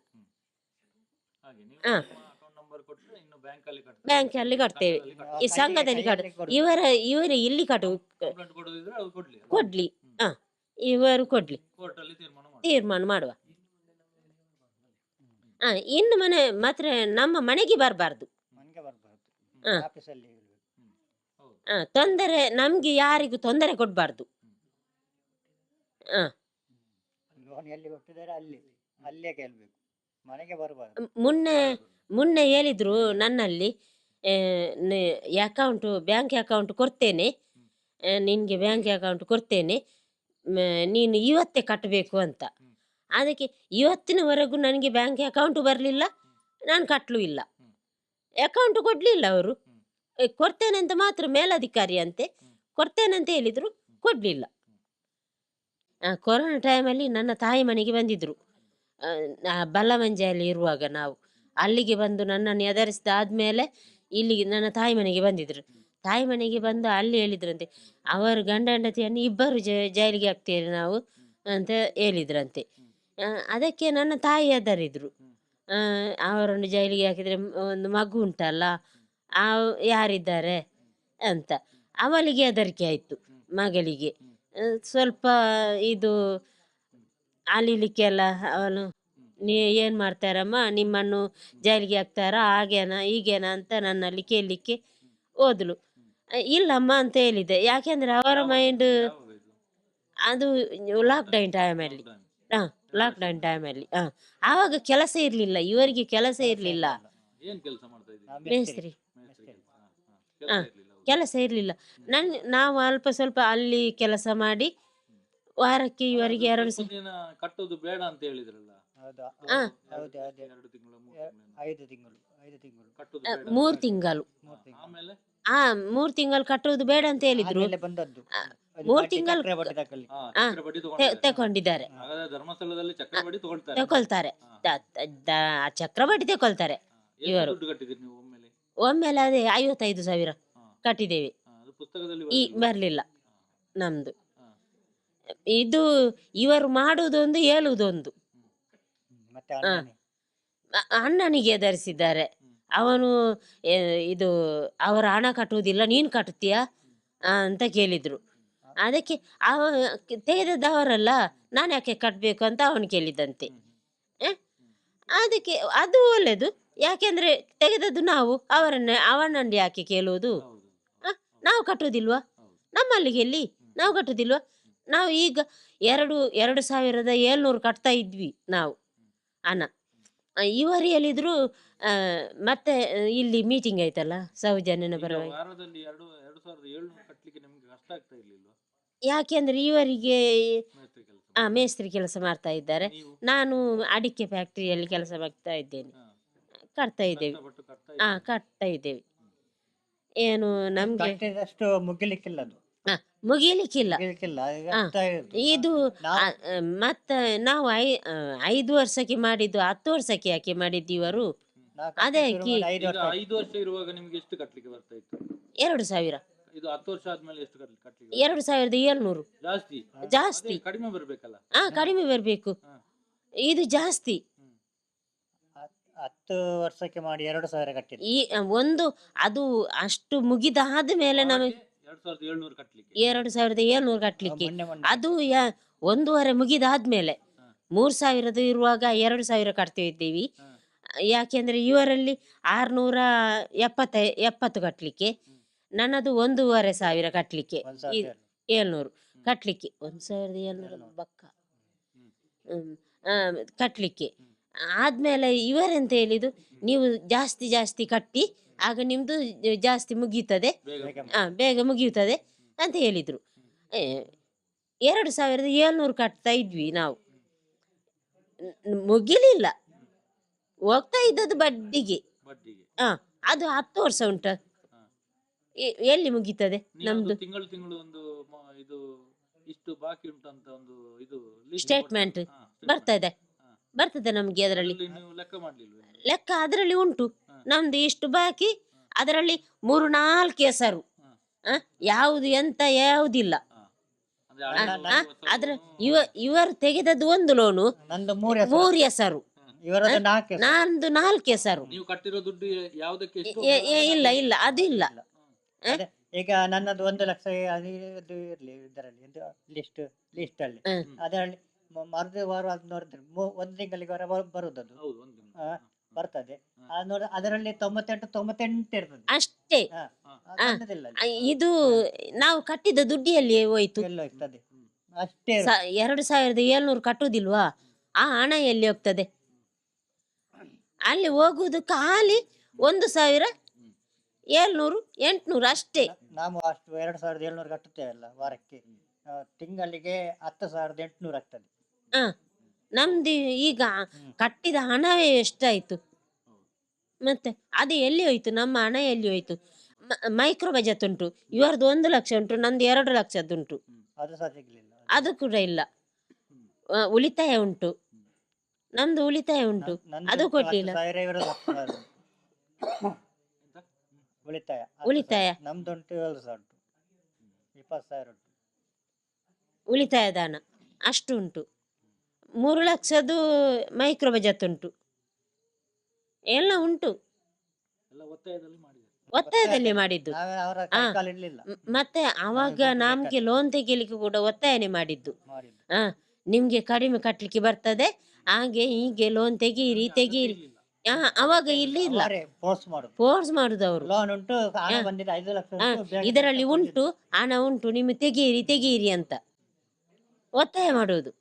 ಹಾ. ಅಕೌಂಟ್ ನಂಬರ್ ಕೊಟ್ಟರೆ ಇನ್ನು ಬ್ಯಾಂಕ್ ಅಲ್ಲಿ ಕಟ್ತಾರೆ ಬ್ಯಾಂಕಲ್ಲಿ ಕಟ್ತೇವೆ. ಈ ಸಂಘದಲ್ಲಿ ಕಟ್ಟು ಇವರ ಇವರು ಇಲ್ಲಿ ಕಟ್ಟು ಕೊಡ್ಲಿ ಕೊಡ್ಲಿ. ಹಾ ಇವರು ಕೊಡ್ಲಿ. ತೀರ್ಮಾನ ಮಾಡಿ ತೀರ್ಮಾನ ಮಾಡುವ. ಹಾ ಇನ್ನು ಮನೆ ಮಾತ್ರ ನಮ್ಮ ಮನೆಗೆ ಬರಬಾರ್ದು. ಮನೆಗೆ ಬರಬಾರ್ದು. ಹಾ. ಆಫೀಸಲ್ಲಿ ಹೌದು. ಹಾ ತೊಂದರೆ ನಮ್ಗೆ ಯಾರಿಗೂ ತೊಂದರೆ ಕೊಡಬಾರ್ದು. ಹಾ. ಲೋನ್ ಎಲ್ಲಿ ಕೊಟ್ಟಿದ್ದಾರೆ ಅಲ್ಲಿ. ಅಲ್ಲೇ ಕೇಳಬೇಕು. ಮನೆಗೆ ಬರಬಾರ್ದು. ಮುನ್ನೆ ಮುನ್ನೆ ಹೇಳಿದ್ರು ನನ್ನಲ್ಲಿ ಅಕೌಂಟ್ ಬ್ಯಾಂಕ್ ಅಕೌಂಟ್ ಕೊಡ್ತೇನೆ. ನಿನಗೆ ಬ್ಯಾಂಕ್ ಅಕೌಂಟ್ ಕೊಡ್ತೇನೆ. ನೀನು ಇವತ್ತೇ ಕಟ್ಟಬೇಕು ಅಂತ. ಅದಕ್ಕೆ ಇವತ್ತಿನವರೆಗೂ ನನಗೆ ಬ್ಯಾಂಕ್ ಅಕೌಂಟ್ ಬರಲಿಲ್ಲ ನಾನು ಕಟ್ಟಲು ಇಲ್ಲ. ಅಕೌಂಟ್ ಕೊಡಲಿಲ್ಲ ಅವರು. ಕೊಡ್ತೇನೆ ಅಂತ ಮಾತ್ರ ಮೇಲಧಿಕಾರಿ ಅಂತೆ. ಕೊಡ್ತೇನೆ ಅಂತ ಹೇಳಿದ್ರು ಕೊಡಲಿಲ್ಲ. ಕೊರೋನಾ ಟೈಮಲ್ಲಿ ನನ್ನ ತಾಯಿ ಮನೆಗೆ ಬಂದಿದ್ದರು ಬಲ್ಲಮಂಜೆಯಲ್ಲಿ ಇರುವಾಗ ನಾವು. ಅಲ್ಲಿಗೆ ಬಂದು ನನ್ನನ್ನು ಎದರಿಸಿದಾದ್ಮೇಲೆ ಇಲ್ಲಿಗೆ ನನ್ನ ತಾಯಿ ಮನೆಗೆ ಬಂದಿದ್ರು. ತಾಯಿ ಮನೆಗೆ ಬಂದು ಅಲ್ಲಿ ಹೇಳಿದ್ರಂತೆ, ಅವರು ಗಂಡ ಹೆಂಡತಿಯನ್ನು ಇಬ್ಬರು ಜೈಲಿಗೆ ಹಾಕ್ತೇವೆ ನಾವು ಅಂತ ಹೇಳಿದ್ರಂತೆ. ಅದಕ್ಕೆ ನನ್ನ ತಾಯಿ ಎದರಿದ್ರು ಅವರನ್ನು ಜೈಲಿಗೆ ಹಾಕಿದರೆ ಒಂದು ಮಗು ಉಂಟಲ್ಲ ಆ ಯಾರಿದ್ದಾರೆ? ಅಂತ. ಅವಳಿಗೆ ಹೆದರಿಕೆ ಆಯಿತು, ಮಗಳಿಗೆ. ಸ್ವಲ್ಪ ಇದು ಅಲಿಲಿಕ್ಕೆಲ್ಲ ಅವನು ನೀ ಏನು ಮಾಡ್ತಾರಮ್ಮ? ನಿಮ್ಮನ್ನು ಜೈಲಿಗೆ ಹಾಕ್ತಾರಾ? ಹಾಗೇನಾ? ಈಗೇನ ಅಂತ ನನ್ನಲ್ಲಿ ಕೇಳಲಿಕ್ಕೆ ಹೋದ್ಲು. ಆ, ಇಲ್ಲಮ್ಮ ಅಂತ ಹೇಳಿದೆ ಯಾಕೆಂದ್ರೆ ಅವರ ಮೈಂಡ್? ಅದು ಲಾಕ್ಡೌನ್ ಟೈಮಲ್ಲಿ. ಹಾಂ ಲಾಕ್ಡೌನ್ ಟೈಮಲ್ಲಿ ಹಾಂ ಆವಾಗ ಕೆಲಸ ಇರಲಿಲ್ಲ. ಇವರಿಗೆ ಕೆಲಸ ಇರಲಿಲ್ಲ. ಏನ್ ಕೆಲಸ ಮಾಡ್ತಾ ಇದ್ದೀರಿ? ಆ, ಮೇಸ್ತ್ರಿ. ಹಾ. ಕೆಲ್ಸ ಇರ್ಲಿಲ್ಲ ಅವ್ರಿಗೆ. ಕೆಲಸ ಇರಲಿಲ್ಲ. ನನ್ನ ನಾವು ಅಲ್ಪ ಸ್ವಲ್ಪ ಅಲ್ಲಿ ಕೆಲಸ ಮಾಡಿ ವಾರಕ್ಕೆ ಇವರಿಗೆ ಎರಡು ಕಟ್ಟುದು ಬೇಡ ಅಂತ ಹೇಳಿದ್ರಲ್ಲ. ಹೌದು? ಹಾ. ಎರಡು ತಿಂಗಳು ಮೂರು ತಿಂಗಳು ಐದು ತಿಂಗಳು ಐದು ತಿಂಗಳು. ಕಟ್ಟುದು ಆ, ಮೂರು. ತಿಂಗಳು. ಆಮೇಲೆ? ಆ ಮೂರು ತಿಂಗಳು ಕಟ್ಟುವುದು ಬೇಡ ಅಂತ ಹೇಳಿದ್ರು. ಆಮೇಲೆ ಬಂದದ್ದು. ಆ, ಮೂರು ತಿಂಗಳು ಚಕ್ರ ಬಡ್ಡಿ ತಕೊಳ್ಳಿ ಹಾ, ಹಾ, ಚಕ್ರಬಡ್ಡಿ ತೆ- ತಗೊಂಡಿದ್ದಾರೆ. ತಗೊಂಡಿದ್ದಾರೆ ಹಾಗಾದ್ರೆ ಧರ್ಮಸ್ಥಳದಲ್ಲಿ ಚಕ್ರಬಡ್ಡಿ ತಗೊಳ್ತಾರೆ. ತಗೊಳ್ತಾರೆ. ಹಾ. ದ- ದ- ದ- ಚಕ್ರಬಡ್ಡಿ ತಗೊಳ್ತಾರೆ ಎಷ್ಟು ಇವರು. ದುಡ್ಡು ಕಟ್ಟಿದ್ದೀರಿ ನೀವು ಒಮ್ಮೆಲೆ? ಒಮ್ಮೆಲೆ ಅದೇ ಐವತ್ತೈದು ಸಾವಿರ ಹಾ. ಕಟ್ಟಿದ್ದೇವೆ ಹಾ, ಅದು ಪುಸ್ತಕದಲ್ಲಿ ಈ ಬರ್ಲಿಲ್ಲ. ಬರಲಿಲ್ಲ ನಮ್ದು. ಹಾ. ಇದು ಇವರು ಮಾಡುವುದೊಂದು ಹೇಳುವುದೊಂದು ಮತ್ತೆ ಹಾ. ಅಣ್ಣನೇ. ಅ- ಅಣ್ಣನಿಗೆ ಧರಿಸಿದ್ದಾರೆ ಅವನು ಏ, ಇದು ಅವರ ಹಣ ಕಟ್ಟುವುದಿಲ್ಲ ನೀನು ಕಟ್ಟುತ್ತೀಯಾ ಆ, ಅಂತ ಕೇಳಿದ್ರು. ಅದಕ್ಕೆ ಅವ ತೆಗೆದವರಲ್ಲ ನಾನು ಯಾಕೆ ಕಟ್ಟಬೇಕು ಅಂತ ಅವನು ಕೇಳಿದಂತೆ. ಅದಕ್ಕೆ ಅದು ಒಳ್ಳೆಯದು ಯಾಕೆಂದ್ರೆ ತೆಗೆದದ್ದು ನಾವು ಅವರನ್ನ ಅವನನ್ನು ಯಾಕೆ ಕೇಳುವುದು? ಹೌದು. ಆ, ನಾವು ಕಟ್ಟುವುದಿಲ್ವಾ? ನಮ್ಮಲ್ಲಿ ನಮ್ಮಲ್ಲಿಗೆ ಎಲ್ಲಿ? ನಾವು ಕಟ್ಟುವುದಿಲ್ವಾ? ನಾವು ಈಗ ಎರಡು ಎರಡು ಸಾವಿರದ ಏಳ್ನೂರು ಕಟ್ತಾ ಇದ್ವಿ ನಾವು. ಹಣ ಆ, ಇವರು ಹೇಳಿದ್ರು ಮತ್ತೆ ಇಲ್ಲಿ ಮೀಟಿಂಗ್ ಆಯ್ತಲ್ಲ ಸೌಜನ್ಯನ ಪರವಾಗಿ. ಯಾಕೆಂದ್ರೆ ಇವರಿಗೆ ಮೇಸ್ತ್ರಿ ಆ ಮೇಸ್ತ್ರಿ ಕೆಲಸ ಮಾಡ್ತಾ ಇದ್ದಾರೆ. ನಾನು ಅಡಿಕೆ ಫ್ಯಾಕ್ಟರಿಯಲ್ಲಿ ಕೆಲಸ ಮಾಡ್ತಾ ಇದ್ದೇನೆ. ಕಟ್ತಾ ಇದ್ದೇವೆ. ಹಾ ಕಟ್ತಾ ಇದ್ದೇವೆ. ಏನು ನಮ್ಗೆ ಕಟ್ಟಿದಷ್ಟು ಮುಗಿಲಿಕ್ಕಿಲ್ಲ ಅದು ಮುಗಿಲಿಕ್ಕಿಲ್ಲ. ಇದು ಮತ್ತ ನಾವು ಐ ಐದು ವರ್ಷಕ್ಕೆ ಮಾಡಿದ್ದು ಹತ್ತು ವರ್ಷಕ್ಕೆ ಯಾಕೆ ಮಾಡಿದ್ದು ಇವರು ಅದೇ ಕಟ್ಟಿ ಐದು ವರ್ಷ ಇರುವಾಗ ನಿಮ್ಗೆ ಎಷ್ಟು ಕಟ್ಲಿಕ್ಕೆ ಬರ್ತಾ ಇತ್ತು? ಎರಡು ಸಾವಿರ. ಇದು ಹತ್ತು ವರ್ಷ ಆದ್ಮೇಲೆ ಎಷ್ಟು ಕಟ್ಲಿ- ಕಟ್ಲಿಕ್ಕೆ ಎರಡು ಸಾವಿರದ ಏಳ್ನೂರು. ಜಾಸ್ತಿ? ಜಾಸ್ತಿ. ಕಡಿಮೆ ಬರ್ಬೇಕಲ್ಲ? ಹಾ ಕಡಿಮೆ ಬರ್ಬೇಕು. ಇದು ಜಾಸ್ತಿ. ಹತ್ತು ವರ್ಷಕ್ಕೆ ಮಾಡಿ ಎರಡು ಸಾವಿರ ಕಟ್ಟಿದ್ದು ಈ ಒಂದು ಅದು ಅಷ್ಟು ಮುಗಿದಾದ ಮೇಲೆ ನಮಗೆ ಎರಡ್ ಸಾವಿರದ ಏಳ್ನೂರು ಕಟ್ಲಿಕ್ಕೆ. ಕಟ್ಟಲಿಕ್ಕೆ ಅದು ಯಾ ಒಂದೂವರೆ ಮುಗಿದಾದ್ಮೇಲೆ. ಮೂರು ಸಾವಿರದ ಇರುವಾಗ ಎರಡು ಸಾವಿರ ಕಟ್ತಾ ಇದ್ದೀವಿ ಯಾಕೆಂದ್ರೆ ಇವರಲ್ಲಿ ಆರ್ನೂರ ಎಪ್ಪತ್ತ ಎಪ್ಪತ್ತು ಕಟ್ಟಲಿಕ್ಕೆ ನನ್ನದು ಒಂದೂವರೆ ಸಾವಿರ ಕಟ್ಟಲಿಕ್ಕೆ. ಏಳ್ನೂರು. ಕಟ್ಟಲಿಕ್ಕೆ ಒಂದು ಸಾವಿರದ ಏಳ್ನೂರ ಬಕ್ಕ. ಹ್ಮ್. ಆ, ಕಟ್ಟಲಿಕ್ಕೆ ಆದ್ಮೇಲೆ ಇವರೆಂತ ಹೇಳಿದ್ದು? ನೀವು ಜಾಸ್ತಿ ಜಾಸ್ತಿ ಕಟ್ಟಿ ಆಗ ನಿಮ್ಮದು ಜಾಸ್ತಿ ಮುಗೀತದೆ ಹಾ ಬೇಗ ಮುಗಿಯುತ್ತದೆ ಅಂತ ಹೇಳಿದರು. ಎರಡು ಸಾವಿರದ ಏಳ್ನೂರು ಕಟ್ತಾ ಇದ್ವಿ ನಾವು. ಮುಗಿಲಿಲ್ಲ. ಹೋಗ್ತಾ ಇದ್ದದ್ದು ಬಡ್ಡಿಗೆ. ಹಾ ಅದು ಹತ್ತು ವರ್ಷ ಉಂಟ. ಎಲ್ಲಿ ಮುಗೀತದೆ ನಮ್ದು? ತಿಂಗಳು ತಿಂಗಳು ಒಂದು ಇದು ಇಷ್ಟು ಬಾಕಿ ಉಂಟಂತ ಒಂದು ಇದು ಸ್ಟೇಟ್ಮೆಂಟ್ ಬರ್ತದೆ. ಬರ್ತದೆ ನಮಗೆ ಅದರಲ್ಲಿ. ಲೆಕ್ಕ ಅದರಲ್ಲಿ ಉಂಟು. ನಮ್ದು ಇಷ್ಟು ಬಾಕಿ ಅದರಲ್ಲಿ ಮೂರು ನಾಲ್ಕು ಹೆಸರು ಯಾವುದು ಎಂತ ಯಾವುದಿಲ್ಲ. ಅಂದ್ರೆ ಇವ ಇವರು ತೆಗೆದದ್ದು ಒಂದು ಲೋನು. ನಂದು ಮೂರು ಹೆಸರು. ನಂದು ನಾಲ್ಕು ಹೆಸರು ನೀವು ಕಟ್ಟಿರೋ ದುಡ್ಡು ಯಾವುದಕ್ಕೆ ಇಲ್ಲ ಇಲ್ಲ ಅದಿಲ್ಲ. ಇಲ್ಲ. ಈಗ ನನ್ನದು ಒಂದು ಲಕ್ಷ ಅದು ಇದರಲ್ಲಿ ಲಿಸ್ಟ್ ಲಿಸ್ಟ್ ಅಲ್ಲಿ ಅದರಲ್ಲಿ ಮರದ ವಾರ ಅದು ನೋಡಿದ್ರೆ ಒಂದು ತಿಂಗಳಿಗೆ ಬರುದದು. ಬರ್ತದೆ. ನೋಡಿ ಅದರಲ್ಲಿ ತೊಂಬತ್ತೆಂಟು ತೊಂಬತ್ತೆಂಟು ಇರ್ತದೆ. ಅಷ್ಟೇ. ಹಾ. ಹಾ. ಆ, ಇದು ನಾವು ಕಟ್ಟಿದ ದುಡ್ಡಿಯಲ್ಲಿ ಹೋಯ್ತು. ಎಲ್ಲ ಇರ್ತದೆ ಅಷ್ಟೇ. ಸ- ಎರಡು ಸಾವಿರದ ಏಳ್ನೂರು ಕಟ್ಟುದಿಲ್ವಾ? ಆ ಹಣ ಎಲ್ಲಿ ಹೋಗ್ತದೆ? ಅಲ್ಲಿ ಹೋಗುದು ಖಾಲಿ ಒಂದು ಸಾವಿರ ಏಳ್ನೂರು ಎಂಟ್ನೂರು ಅಷ್ಟೇ. ನಾವು ಅಷ್ಟು ಎರಡು ಸಾವಿರದ ಏಳ್ನೂರು ಕಟ್ಟುತ್ತೇವಲ್ಲ ವಾರಕ್ಕೆ. ಆ, ತಿಂಗಳಿಗೆ ಹತ್ತು ಸಾವಿರದ ಎಂಟ್ನೂರು ಆಗ್ತದೆ. ಆ, ನಮ್ದು ಈಗ ಕಟ್ಟಿದ ಹಣವೇ ಎಷ್ಟಾಯ್ತು? ಮತ್ತೆ ಅದು ಎಲ್ಲಿ ಹೋಯ್ತು? ನಮ್ಮ ಹಣ ಎಲ್ಲಿ ಹೋಯ್ತು? ಮೈಕ್ರೋ ಬಜೆಟ್ ಉಂಟು. ಇವರದ್ದು ಒಂದು ಲಕ್ಷ ಉಂಟು ನಂದು ಎರಡು ಲಕ್ಷದ್ದುಂಟು ಅದು ಕೂಡ ಇಲ್ಲ. ಆ, ಉಳಿತಾಯ ಉಂಟು. ನಮ್ದು ಉಳಿತಾಯ ಉಂಟು. ಅದು ಕೊಟ್ಟಿಲ್ಲ ಕೊಡ್ಲಿಲ್ಲ. ಸಾವಿರ ಇವರದ್ದು ಹತ್ತು ಸಾವಿರ [coughs] ಉಳಿತಾಯ. ಹತ್ತು ಉಳಿತಾಯ. ಸಾವಿರ. ನಮ್ದುಂಟು ಏಳು ಸಾವಿರ ಉಂಟು. ಇಪ್ಪತ್ತು ಸಾವಿರ ಉಂಟು. ಉಳಿತಾಯ ದಾನ. ಅಷ್ಟು ಉಂಟು. ಮೂರು ಲಕ್ಷದ್ದು ಮೈಕ್ರೋ ಬಜೆಟ್ ಉಂಟು. ಎಲ್ಲ ಉಂಟು. ಎಲ್ಲ ಒತ್ತಾಯದಲ್ಲಿ ಮಾಡಿದ್ದು. ಮತ್ತೆ ಅವಾಗ ನಮ್ಗೆ ಲೋನ್ ತೆಗಿಲಿಕ್ಕೆ ಕೂಡ ಒತ್ತಾಯನೆ ಮಾಡಿದ್ದು. ಹಾ ನಿಮ್ಗೆ ಕಡಿಮೆ ಕಟ್ಲಿಕ್ಕೆ ಬರ್ತದೆ. ಹಾಗೆ ಹೀಗೆ ಲೋನ್ ತೆಗೀರಿ ತೆಗೀರಿ. ಆ, ಅವಾಗ ಇಲ್ಲಿ ಇಲ್ಲ ಫೋರ್ಸ್ ಮಾಡುದು. ಅವರು. ಲೋನ್ ಉಂಟು ಹಣ ಆ. ಐದು ಲಕ್ಷ ಆ, ಉಂಟು, ಇದರಲ್ಲಿ ಉಂಟು ಹಣ ಉಂಟು ನಿಮ್ಗೆ ತೆಗೀರಿ ತೆಗೀರಿ ಅಂತ. ಒತ್ತಾಯ ಮಾಡುವುದು.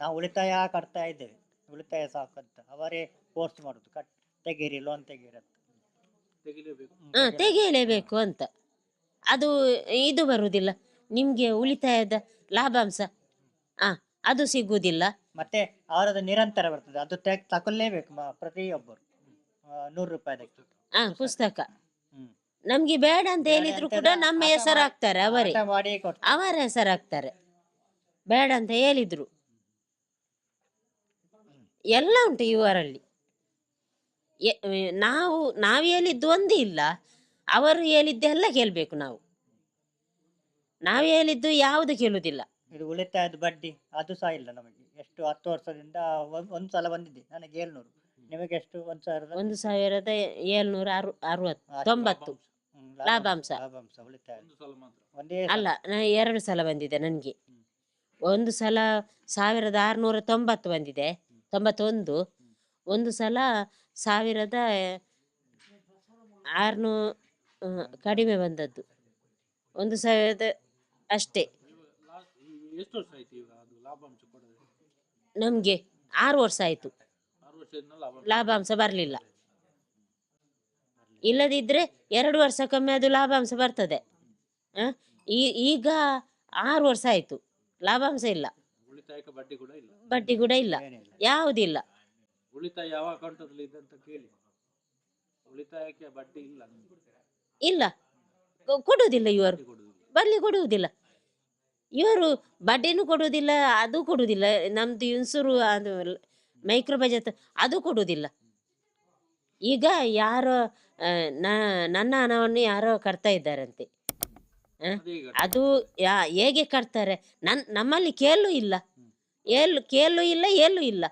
ನಾವು ಉಳಿತಾಯ ಕಟ್ತಾ ಇದ್ದೇವೆ. ಉಳಿತಾಯ ಸಾಕಂತ ಅವರೇ ಫೋರ್ಸ್ ಮಾಡುದು. ಕಟ್ ತೆಗೀರಿ ಲೋನ್ ತೆಗೀರಿ ಅಂತ. ಹಾ ತೆಗೆಯಲೇಬೇಕು ಅಂತ. ಅದು ಇದು ಬರುವುದಿಲ್ಲ ನಿಮ್ಗೆ ಉಳಿತಾಯದ ಲಾಭಾಂಶ ಹಾ ಅದು ಸಿಗುವುದಿಲ್ಲ ಮತ್ತೆ ಅವರದ್ದು ನಿರಂತರ ಬರ್ತದೆ. ಅದು ತೆಗ್ ತಗೊಳ್ಳೇಬೇಕು ಮ- ಪ್ರತಿಯೊಬ್ಬರು. ಆ, ನೂರು ರೂಪಾಯಿ ಆ ಪುಸ್ತಕ. ಹ್ಮ್. ನಮ್ಗೆ ಬೇಡ ಅಂತ ಹೇಳಿದ್ರು ಕೂಡ ನಮ್ಮ ಹೆಸರು ಹಾಕ್ತಾರೆ ಅವರೇ. ಆಟ ಮಾಡಿ ಕೊಡ್ತಾರೆ. ಅವರ ಹೆಸರು ಹಾಕ್ತಾರೆ. ಬೇಡ ಅಂತ ಹೇಳಿದ್ರು. ಎಲ್ಲ ಉಂಟು ಇವರಲ್ಲಿ ಎ- ನಾವು ನಾವು ಹೇಳಿದ್ದು ಒಂದೇ ಇಲ್ಲ. ಅವರು ಹೇಳಿದ್ದೆಲ್ಲ ಕೇಳಬೇಕು ನಾವು. ನಾವು ಹೇಳಿದ್ದು ಯಾವುದು ಕೇಳುವುದಿಲ್ಲ. ಇದು ಉಳಿತಾಯದ ಬಡ್ಡಿ ಅದು ಸಹ ಇಲ್ಲ ನಮಗೆ. ಎಷ್ಟು ಹತ್ತು ವರ್ಷದಿಂದ ಒಂದ್- ಒಂದು ಸಲ ಬಂದಿದೆ ನನಗೆ ಏಳ್ನೂರು. ನಿಮಗೆ ಎಷ್ಟು ಒಂದು ಸಾವಿರದ? ಒಂದು ಸಾವಿರದ ಏಳ್ನೂರ ಅರು ಅರವತ್ತು. ತೊಂಬತ್ತು. ಹ್ಮ್, ಲಾಭಾಂಶ. ಲಾಭಾಂಶ. ಉಳಿತಾಯ. ಒಂದು ಸಲ ಮಾತ್ರ. ಅಲ್ಲ ನಾ ಎರಡು ಸಲ ಬಂದಿದೆ ನನಗೆ. ಒಂದು ಸಲ ಸಾವಿರದ ಆರುನೂರ ತೊಂಬತ್ತು ಬಂದಿದೆ. ತೊಂಬತ್ತೊಂದು. ಒಂದು ಸಲ ಸಾವಿರದ ಆರುನೂ ಕಡಿಮೆ ಬಂದದ್ದು. ಒಂದು ಸಾವಿರದ ಅಷ್ಟೇ. ನಮಗೆ ಆರು ವರ್ಷ ಆಯಿತು. ಲಾಭಾಂಶ ಬರಲಿಲ್ಲ. ಇಲ್ಲದಿದ್ದರೆ ಎರಡು ವರ್ಷಕ್ಕೊಮ್ಮೆ ಅದು ಲಾಭಾಂಶ ಬರ್ತದೆ. ಈಗ ಆರು ವರ್ಷ ಆಯಿತು. ಲಾಭಾಂಶ ಇಲ್ಲ. ಬಡ್ಡಿ ಕೂಡ ಇಲ್ಲ. ಬಡ್ಡಿ ಕೂಡ ಇಲ್ಲ. ಏನಿಲ್ಲ. ಯಾವುದಿಲ್ಲ ಉಳಿತಾಯ ಯಾವ ಅಕೌಂಟಲ್ಲಿ ಇದೆ ಅಂತ ಕೇಳಿ. ಉಳಿತಾಯಕ್ಕೆ ಬಡ್ಡಿ ಇಲ್ಲ. ನಿಮ್ಗೆ. ಇಲ್ಲ. ಕೊ- ಕೊಡುವುದಿಲ್ಲ ಇವರು. ಬಡ್ಡಿ ಕೊಡುದಿಲ್ಲ ಕೊಡುವುದಿಲ್ಲ. ಇವರು ಬಡ್ಡಿನೂ ಕೊಡುವುದಿಲ್ಲ ಅದು ಕೊಡುವುದಿಲ್ಲ. ನಮ್ದು ಇನ್ಸೂರು ಅದು ಮೈಕ್ರೋ ಬಜೆಟ್ ಅದು ಕೊಡುವುದಿಲ್ಲ. ಈಗ ಯಾರೋ ಆ, ನ- ನನ್ನ ಹಣವನ್ನು ಯಾರೋ ಕಟ್ತಾ ಇದ್ದಾರಂತೆ. ಅದೇ ಅದು ಯಾ ಹೇಗೆ ಕಟ್ತಾರೆ? ನನ್ ನಮ್ಮಲ್ಲಿ ಕೇಳು ಇಲ್ಲ. ಏಲು ಕೇಳು ಇಲ್ಲ ಏಲು ಇಲ್ಲ.